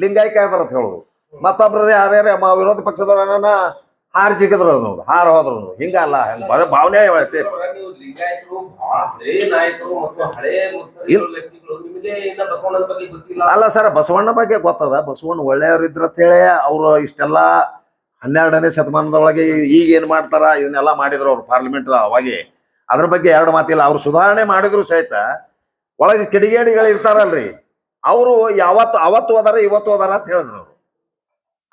ಲಿಂಗಾಯಕ ಆದ್ರ ಅಂತ ಹೇಳುದು. ಯಾರ್ಯಾರು ಅಮ್ಮ ವಿರೋಧ ಪಕ್ಷದವ್ರನ್ನ ಹಾರ್ ಜಿಗಿದ್ರು ನೋಡು ಹಾರ ಹೋದ್ರು ಹಿಂಗ ಹಿಂಗಲ್ಲ ಹೆಂಗ್ ಬರೋ ಭಾವನೆ ಅಲ್ಲ ಸರ್ ಬಸವಣ್ಣ ಬಗ್ಗೆ ಗೊತ್ತದ? ಬಸವಣ್ಣ ಒಳ್ಳೆಯವ್ರು ಇದ್ರ ಹೇಳಿ ಅವ್ರು ಇಷ್ಟೆಲ್ಲ ಹನ್ನೆರಡನೇ ಶತಮಾನದೊಳಗೆ ಈಗ ಏನ್ ಮಾಡ್ತಾರ ಇದನ್ನೆಲ್ಲ ಮಾಡಿದ್ರು ಅವ್ರು ಪಾರ್ಲಿಮೆಂಟ್ ಅವಾಗೆ. ಅದ್ರ ಬಗ್ಗೆ ಎರಡು ಮಾತಿಲ್ಲ ಅವ್ರು ಸುಧಾರಣೆ ಮಾಡಿದ್ರು ಸಹಿತ. ಒಳಗೆ ಕಿಡಿಗೇಡಿಗಳು ಇರ್ತಾರಲ್ರಿ. ಅವರು ಯಾವತ್ತು ಅವತ್ತು ಹೋದಾರ ಇವತ್ತು ಹೋದಾರ ಅಂತ ಹೇಳಿದ್ರು ಅವರು.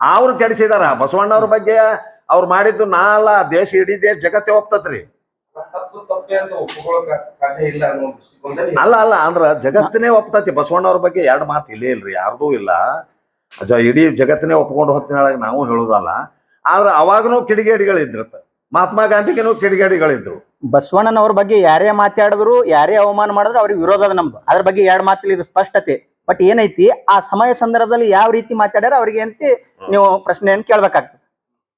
ಅವ್ರು ಕೆಡಿಸಿದಾರ. ಬಸವಣ್ಣವ್ರ ಬಗ್ಗೆ ಅವ್ರು ಮಾಡಿದ್ದು ನಾ ಅಲ್ಲ ದೇಶ ಇಡೀ ದೇಶ ಜಗತ್ತೇ ಹೋಗ್ತದ್ರಿ ಅಲ್ಲ ಅಲ್ಲ ಅಂದ್ರ ಜಗತ್ತನೇ ಒಪ್ತತಿ. ಬಸವಣ್ಣವ್ರ ಬಗ್ಗೆ ಎರಡು ಮಾತು ಇಲ್ಲೇ ಇಲ್ರಿ ಯಾರ್ದೂ ಇಲ್ಲ. ಇಡೀ ಜಗತ್ತನೇ ಒಪ್ಕೊಂಡು ಹೊತ್ತಿನೊಳಗೆ ನಾವು ಹೇಳುದಲ್ಲ. ಆದ್ರೆ ಅವಾಗನೂ ಕಿಡಿಗೇಡಿಗಳಿದ್ರು ಮಹಾತ್ಮ ಗಾಂಧಿಗೆನೂ ಕಿಡಿಗೇಡಿಗಳಿದ್ರು. ಬಸವಣ್ಣನವ್ರ ಬಗ್ಗೆ ಯಾರೇ ಮಾತಾಡಿದ್ರು ಯಾರೇ ಅವಮಾನ ಮಾಡಿದ್ರು ಅವ್ರಿಗೆ ವಿರೋಧ ಅದ ನಮ್ದು ಅದ್ರ ಬಗ್ಗೆ ಎರಡು ಮಾತಿಲ್ಲ ಇದು ಸ್ಪಷ್ಟತೆ. ಬಟ್ ಏನೈತಿ ಆ ಸಮಯ ಸಂದರ್ಭದಲ್ಲಿ ಯಾವ ರೀತಿ ಮಾತಾಡ್ಯಾರ ಅವ್ರಿಗೆ ಅಂತ ನೀವು ಪ್ರಶ್ನೆಯನ್ನು ಕೇಳ್ಬೇಕಾಗ್ತದೆ.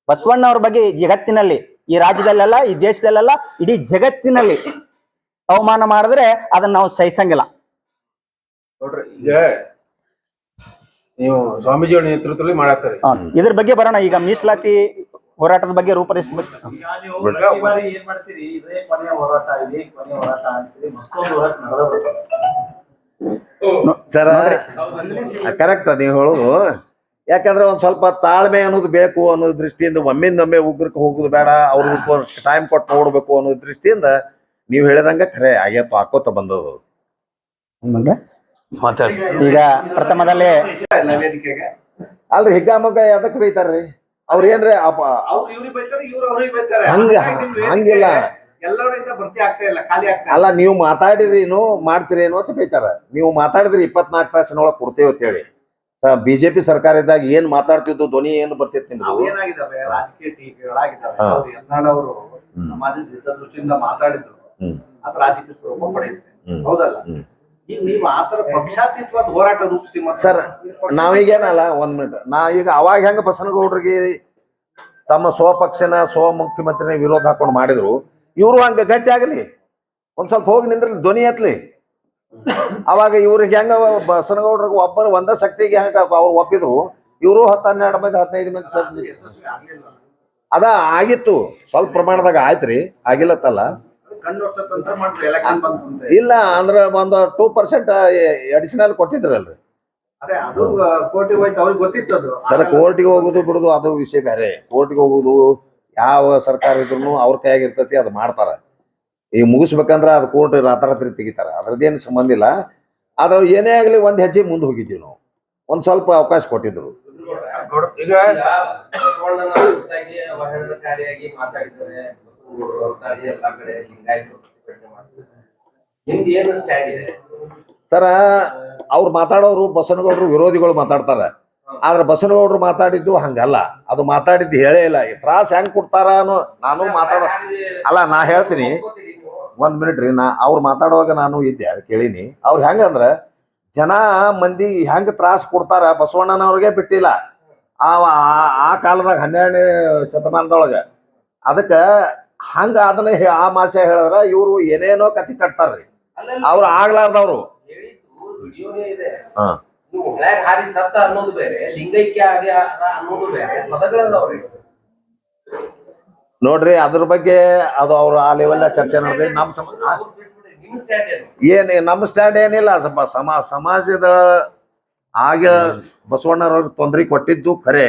ಬಸವಣ್ಣವ್ರ ಬಗ್ಗೆ ಜಗತ್ತಿನಲ್ಲಿ ಈ ರಾಜ್ಯದಲ್ಲೆಲ್ಲ ಈ ದೇಶದಲ್ಲೆಲ್ಲ ಇಡೀ ಜಗತ್ತಿನಲ್ಲಿ ಅವಮಾನ ಮಾಡಿದ್ರೆ ಅದನ್ನ ನಾವು ಸಹಿಸಂಗಿಲ್ಲ. ನೋಡ್ರಿ ಈಗ ನೀವು ಸ್ವಾಮೀಜಿಯವರ ನೇತೃತ್ವದಲ್ಲಿ ಮಾಡಾಕ್ತಾರೆ ಹಾ. ಇದ್ರ ಬಗ್ಗೆ ಬರೋಣ ಈಗ ಮೀಸಲಾತಿ ಹೋರಾಟದ ಬಗ್ಗೆ ಬಾರಿ ಏನ್ ಮಾಡ್ತೀರಿ? ಇದೇ ಕೊನೆಯ ಹೋರಾಟ ಇದೇ ಕೊನೆಯ ಹೋರಾಟ ಅಂತೀರಿ ಮತ್ತೊಂದು ಹೋರಾಟ ನಡೆದ ಸರ ಕರೆಕ್ಟ್ ನೀವು ಹೇಳೋದು. ಯಾಕಂದ್ರೆ ಒಂದ್ ಸ್ವಲ್ಪ ತಾಳ್ಮೆ ಅನ್ನೋದು ಬೇಕು ಅನ್ನೋ ದೃಷ್ಟಿಯಿಂದ ಒಮ್ಮಿಂದೊಮ್ಮೆ ಉಗ್ರಕ್ಕೆ ಹೋಗುದು ಬೇಡ ಅವ್ರಿಗೆ ಟೈಮ್ ಕೊಟ್ಟು ನೋಡ್ಬೇಕು ಅನ್ನೋ ದೃಷ್ಟಿಯಿಂದ ನೀವು ಹೇಳಿದಂಗ ಖರೆ ಆಗೇತ ಹಾಕೋತ ಬಂದದು ಮಾತಾಡಿ. ಈಗ ಪ್ರಥಮದಲ್ಲಿ ಅಲ್ರಿ ಹಿಗ್ಗಾಮಗ್ಗ ಎದಕ್ ಬೈತಾರ್ರಿ? ಅವ್ರ ಏನ್ರಿ ಅಪ ಅವ್ರು ಇವ್ರಿಗೆ ಬೈತಾರೆ ಇವ್ರು ಅವ್ರಿಗೆ ಹಂಗ ಹಂಗಿಲ್ಲ. ಎಲ್ಲರಿಂದ ಭರ್ತಿ ಮಾತಾಡಿದ್ರಿ ಇಲ್ಲ ಖಾಲಿ ಆಗ್ತಾ ಅಲ್ಲ ನೀವು ಮಾತಾಡಿದ್ರೇನು ಮಾಡ್ತೀರೇನು ಅಂತ ಬೈತಾರ. ನೀವು ಮಾತಾಡಿದ್ರಿ ಇಪ್ಪತ್ನಾಲ್ಕು ತಾಸಿನೊಳಗೆ ಕೊಡ್ತೇವೆ ಅಂತ ಹೇಳಿ ಬಿಜೆಪಿ ಸರ್ಕಾರ ಇದ್ದಾಗ ಏನ್ ಮಾತಾಡ್ತಿದ್ದು ಧ್ವನಿ ಏನು ಬರ್ತಿತ್ತು ನಿಮ್ದು? ರಾಜಕೀಯ ಟೀಕೆಗಳಾಗಿದ್ದಾವೆ. ಸಮಾಜದ ಹಿತದೃಷ್ಟಿಯಿಂದ ಮಾತಾಡಿದ್ರು. ಅದು ರಾಜಕೀಯ ಸ್ವರೂಪ ಪಡೆಯುತ್ತೆ. ಹೌದಲ್ಲ? ಸರ್, ನಾವೀಗೇನಲ್ಲ ಒಂದ್ ಮಿನಿಟ್ ನಾ ಈಗ ಅವಾಗ ಹೆಂಗ ಬಸನಗೌಡ್ರಿಗೆ ತಮ್ಮ ಸ್ವಪಕ್ಷನ ಸ್ವ ಮುಖ್ಯಮಂತ್ರಿನ ವಿರೋಧ ಹಾಕೊಂಡು ಮಾಡಿದ್ರು ಇವರು ಹಂಗ ಗಟ್ಟಿ ಆಗಲಿ. ಒಂದ್ ಸ್ವಲ್ಪ ಹೋಗಿ ನಿಂದ್ರಲಿ ಧ್ವನಿ ಎತ್ಲಿ. ಅವಾಗ ಇವ್ರಿಗೆ ಹೆಂಗ ಬಸನಗೌಡ್ರಿಗೆ ಒಬ್ಬರು ಒಂದ ಶಕ್ತಿಗೆ ಹೆಂಗ ಅವ್ರು ಒಪ್ಪಿದ್ರು ಇವರು ಹತ್ತು ಹನ್ನೆರಡು ಮಂದಿ ಹದಿನೈದು ಮಂದಿ ಸರ್. ಅದ ಆಗಿತ್ತು ಸ್ವಲ್ಪ ಪ್ರಮಾಣದಾಗ ಆಯ್ತ್ರಿ ಆಗಿಲ್ಲತ್ತಲ್ಲ. ಇಲ್ಲ ಅಂದ್ರ ಒಂದ್ ಟೂ ಪರ್ಸೆಂಟ್ ಅಡಿಷನಲ್ ಕೊಟ್ಟಿದ್ರಲ್ರಿ. ಅದೇ ಅದು ಕೋಟಿ ಹೋಯ್ತು ಅವ್ರಿಗೆ ಗೊತ್ತಿತ್ತು ಅದು. ಸರ್ ಕೋರ್ಟಿಗೆ ಹೋಗುದು ಬಿಡುದು ಅದು ವಿಷಯ ಬೇರೆ. ಕೋರ್ಟಿಗೆ ಹೋಗುದು ಯಾವ ಸರ್ಕಾರ ಇದ್ರು ಅವ್ರ ಕೈಯಾಗಿರ್ತತಿ ಅದು ಮಾಡ್ತಾರ. ಈಗ ಮುಗಿಸ್ಬೇಕಂದ್ರ ಅದು ಕೋರ್ಟ್ ರಾತ್ರಾತ್ರಿ ತೆಗಿತಾರ. ಅದ್ರದ್ದೇನು ಸಂಬಂಧ ಇಲ್ಲ. ಆದ್ರ ಏನೇ ಆಗ್ಲಿ ಒಂದ್ ಹೆಜ್ಜೆ ಮುಂದೆ ಹೋಗಿದ್ದೀವಿ ನಾವು. ಒಂದ್ ಸ್ವಲ್ಪ ಅವಕಾಶ ಕೊಟ್ಟಿದ್ರು. ಈಗ ಬಸವನಗೌಡರು ಎಲ್ಲಾ ಕಡೆ ಪ್ರತಿಭಟನೆ ನಿಮ್ದು ಏನು ಸ್ಟ್ಯಾಂಡ್ ಇದೆ? ಸರ ಅವ್ರು ಮಾತಾಡೋರು ಬಸವನಗೌಡರು ವಿರೋಧಿಗಳು ಮಾತಾಡ್ತಾರೆ. ಆದ್ರೆ ಬಸನಗೌಡರು ಮಾತಾಡಿದ್ದು ಹಂಗಲ್ಲ. ಅದು ಮಾತಾಡಿದ್ದು ಹೇಳೇ ಇಲ್ಲ. ಈ ತ್ರಾಸ ಹೆಂಗ್ ಕೊಡ್ತಾರ ಅನ್ನೋ ನಾನು ಮಾತಾಡ ಅಲ್ಲ ನಾ ಹೇಳ್ತೀನಿ. ಒಂದ್ ಮಿನಿಟ್ ರೀ ನಾ ಅವ್ರು ಮಾತಾಡುವಾಗ ನಾನು ಇದ್ದೆ ಕೇಳೀನಿ. ಅವ್ರು ಹೆಂಗಂದ್ರ ಜನ ಮಂದಿ ಹೆಂಗ್ ತ್ರಾಸ ಕೊಡ್ತಾರ ಬಸವಣ್ಣನವ್ರಿಗೆ ಬಿಟ್ಟಿಲ್ಲ. ಆ ಆ- ಆ ಕಾಲದಾಗ ಹನ್ನೆರಡನೇ ಶತಮಾನದೊಳಗ. ಅದಕ್ಕ ಹಂಗ ಅದನ್ನ ಆ ಮಾಸೆ ಹೇಳಿದ್ರ ಇವ್ರು ಏನೇನೋ ಕತಿ ಕಟ್ತಾರ್ರಿ. ಅವ್ರು ಆಗ್ಲಾರ್ದವ್ರು. ಹಾ. ನೀವು ಹೊಳ್ಯಾಗ ಹಾರಿ ಸತ್ತ ಅನ್ನೋದು ಬೇರೆ ಲಿಂಗೈಕ್ಯ ಆಗಿ ಅನ್ನೋದು ಬೇರೆ ಪದಗಳದಾವ್ರಿ ನೋಡ್ರಿ ಅದ್ರ ಬಗ್ಗೆ ಅದು ಅವ್ರ ಆ ಲೆವೆಲ್ ಚರ್ಚೆ ನೋಡ್ರಿ ನಮ್ಮ ಸಮ ಏನು? ನಮ್ಮ ಸ್ಟ್ಯಾಂಡ್ ಏನಿಲ್ಲ. ಸ್ವಲ್ಪ ಸಮ ಸಮಾಜದ ಆಗ ಬಸವಣ್ಣರವ್ರಿಗೆ ತೊಂದರೆ ಕೊಟ್ಟಿದ್ದು ಖರೆ.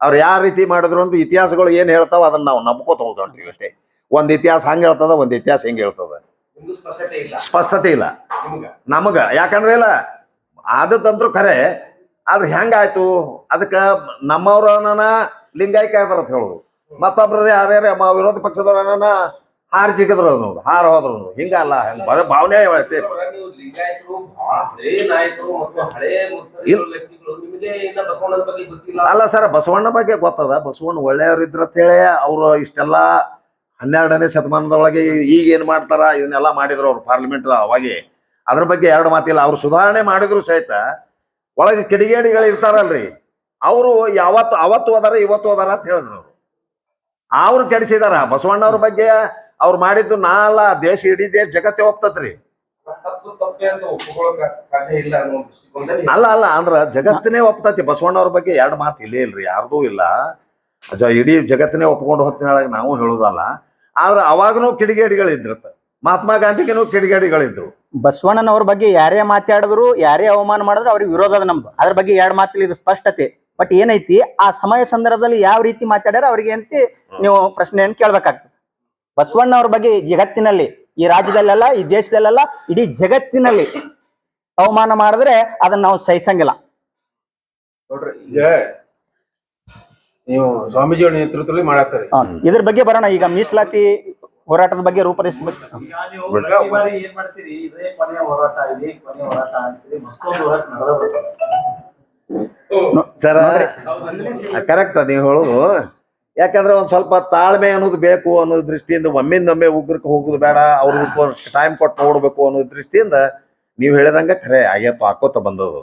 ಅವ್ರು ಯಾವ ರೀತಿ ಮಾಡಿದ್ರು ಅಂತ ಇತಿಹಾಸಗಳು ಏನ್ ಹೇಳ್ತಾವ ಅದನ್ನ ನಾವು ನಂಬ್ಕೋತ ಹೋಗ್ತೀವಿ ಅಷ್ಟೇ. ಒಂದ್ ಇತಿಹಾಸ ಹಂಗೆ ಹೇಳ್ತದ ಒಂದು ಇತಿಹಾಸ ಹೆಂಗೆ ಹೇಳ್ತದ. ಸ್ಪಷ್ಟತೆ ಇಲ್ಲ. ನಿಮ್ಗ? ಯಾಕಂದ್ರೆ ಇಲ್ಲ ಆದದಂತ್ರು ಖರೆ ಆದ್ರೆ ಹೆಂಗಾಯ್ತು? ಅದಕ್ಕ ನಮ್ಮವ್ರ ಲಿಂಗಾಯಕ ಆದ್ರ ಅಂತ ಹೇಳುದು. ಮತ್ತೊಬ್ರದ್ದು ಯಾರ್ಯಾರ ವಿರೋಧ ಪಕ್ಷದವ್ರನ್ನ ಹಾರ್ ಜಿಗದ್ರು ಅನ್ನೋದು ಹಾರ್ ಹೋದ್ರು ಅನ್ನೋದು ಹಿಂಗಲ್ಲ ಹೆಂಗ್ ಬರೋ ಭಾವನೆ ಅಲ್ಲ ಸರ್ ಬಸವಣ್ಣ ಬಗ್ಗೆ ಗೊತ್ತದ. ಬಸವಣ್ಣ ಒಳ್ಳೆಯವ್ರು ಇದ್ರಂತೇಳಿ ಅವರು ಇಷ್ಟೆಲ್ಲ ಹನ್ನೆರಡನೇ ಶತಮಾನದೊಳಗೆ ಈಗ ಏನ್ ಮಾಡ್ತಾರ? ಇದನ್ನೆಲ್ಲ ಮಾಡಿದ್ರು ಅವ್ರು ಪಾರ್ಲಿಮೆಂಟ್ ಅವಾಗೆ. ಅದ್ರ ಬಗ್ಗೆ ಎರಡು ಮಾತಿಲ್ಲ. ಅವ್ರು ಸುಧಾರಣೆ ಮಾಡಿದ್ರು ಸಹಿತ ಒಳಗೆ ಕಿಡಿಗೇಡಿಗಳು ಇರ್ತಾರಲ್ರಿ. ಅವರು ಯಾವತ್ತು ಅವತ್ತು ಹೋದಾರ ಇವತ್ತು ಹೋದಾರ ಅಂತ ಹೇಳಿದ್ರು ಅವರು. ಅವ್ರು ಕೆಡಿಸಿದಾರ. ಬಸವಣ್ಣವ್ರ ಬಗ್ಗೆ ಅವ್ರು ಮಾಡಿದ್ದು ನಾ ಅಲ್ಲ ದೇಶ ಇಡೀ ದೇಶ ಜಗತ್ತೇ ದೃಷ್ಟಿಕೋನದಲ್ಲಿ. ಅಲ್ಲ ಅಲ್ಲ ಅಂದ್ರ ಜಗತ್ತನೇ ಒಪ್ತತಿ. ಬಸವಣ್ಣವ್ರ ಬಗ್ಗೆ ಎರಡು ಮಾತು ಇಲ್ಲೇ ಇಲ್ರಿ ಯಾರ್ದೂ ಇಲ್ಲ. ಅಜ ಇಡೀ ಜಗತ್ತನೇ ಒಪ್ಕೊಂಡು ಹೊತ್ತಿನಾಗ ನಾವು ಹೇಳುದಲ್ಲ. ಆದ್ರೆ ಅವಾಗನೂ ಕಿಡಿಗೇಡಿಗಳು ಇದ್ರತ್ತ ಮಹಾತ್ಮ ಗಾಂಧಿಗೆನು ಕಿಡಿಗೇಡಿಗಳಿದ್ರು ಬಸವಣ್ಣನವ್ರ ಬಗ್ಗೆ ಯಾರೇ ಮಾತಾಡಿದ್ರು ಯಾರೇ ಅವಮಾನ ಮಾಡಿದ್ರು ಅವ್ರಿಗೆ ವಿರೋಧ ಅದ ನಮ್ದು ಅದ್ರ ಬಗ್ಗೆ ಎರಡು ಮಾತಿಲ್ಲ ಇದು ಸ್ಪಷ್ಟತೆ. ಬಟ್ ಏನೈತಿ ಆ ಸಮಯ ಸಂದರ್ಭದಲ್ಲಿ ಯಾವ ರೀತಿ ಮಾತಾಡ್ಯಾರ ಅವ್ರಿಗೆ ಏನಂತಿ ನೀವು ಪ್ರಶ್ನೆಯನ್ನು ಕೇಳ್ಬೇಕಾಗ್ತದೆ. ಬಸವಣ್ಣವ್ರ ಬಗ್ಗೆ ಜಗತ್ತಿನಲ್ಲಿ ಈ ರಾಜ್ಯದಲ್ಲೆಲ್ಲ ಈ ದೇಶದಲ್ಲೆಲ್ಲ ಇಡೀ ಜಗತ್ತಿನಲ್ಲಿ ಅವಮಾನ ಮಾಡಿದ್ರೆ ಅದನ್ನ ನಾವು ಸಹಿಸಂಗಿಲ್ಲ. ನೋಡ್ರಿ ಈಗ ನೀವು ಸ್ವಾಮೀಜಿಯವರ ನೇತೃತ್ವದಲ್ಲಿ ಮಾಡಾಕ್ತಾರೆ. ಇದ್ರ ಬಗ್ಗೆ ಬರೋಣ ಈಗ ಮೀಸಲಾತಿ ಹೋರಾಟದ ಬಗ್ಗೆ ರೂಪರೇಷಿಸ್ಬೇಕು ಈ ಬಾರಿ ಏನ್ ಮಾಡ್ತೀರಿ? ಇದೇ ಕೊನೆಯ ಹೋರಾಟ ಇದೇ ಕೊನೆಯ ಹೋರಾಟ ಅಂತೀರಿ ಮತ್ತೊಂದು ಹೋರಾಟ ನಡೆದ ಬರ್ತದೆ ಸರ ಕರೆಕ್ಟ್ ನೀವು ಹೇಳೋದು. ಯಾಕಂದ್ರೆ ಒಂದ್ ಸ್ವಲ್ಪ ತಾಳ್ಮೆ ಅನ್ನೋದು ಬೇಕು ಅನ್ನೋ ದೃಷ್ಟಿಯಿಂದ ಒಮ್ಮಿಂದೊಮ್ಮೆ ಉಗ್ರಕ್ಕೆ ಹೋಗುದು ಬೇಡ ಅವ್ರಿಗೆ ಟೈಮ್ ಕೊಟ್ಟು ನೋಡ್ಬೇಕು ಅನ್ನೋ ದೃಷ್ಟಿಯಿಂದ ನೀವು ಹೇಳಿದಂಗ ಖರೆ ಆಗೇತ ಹಾಕೋತ ಬಂದದ್ದು.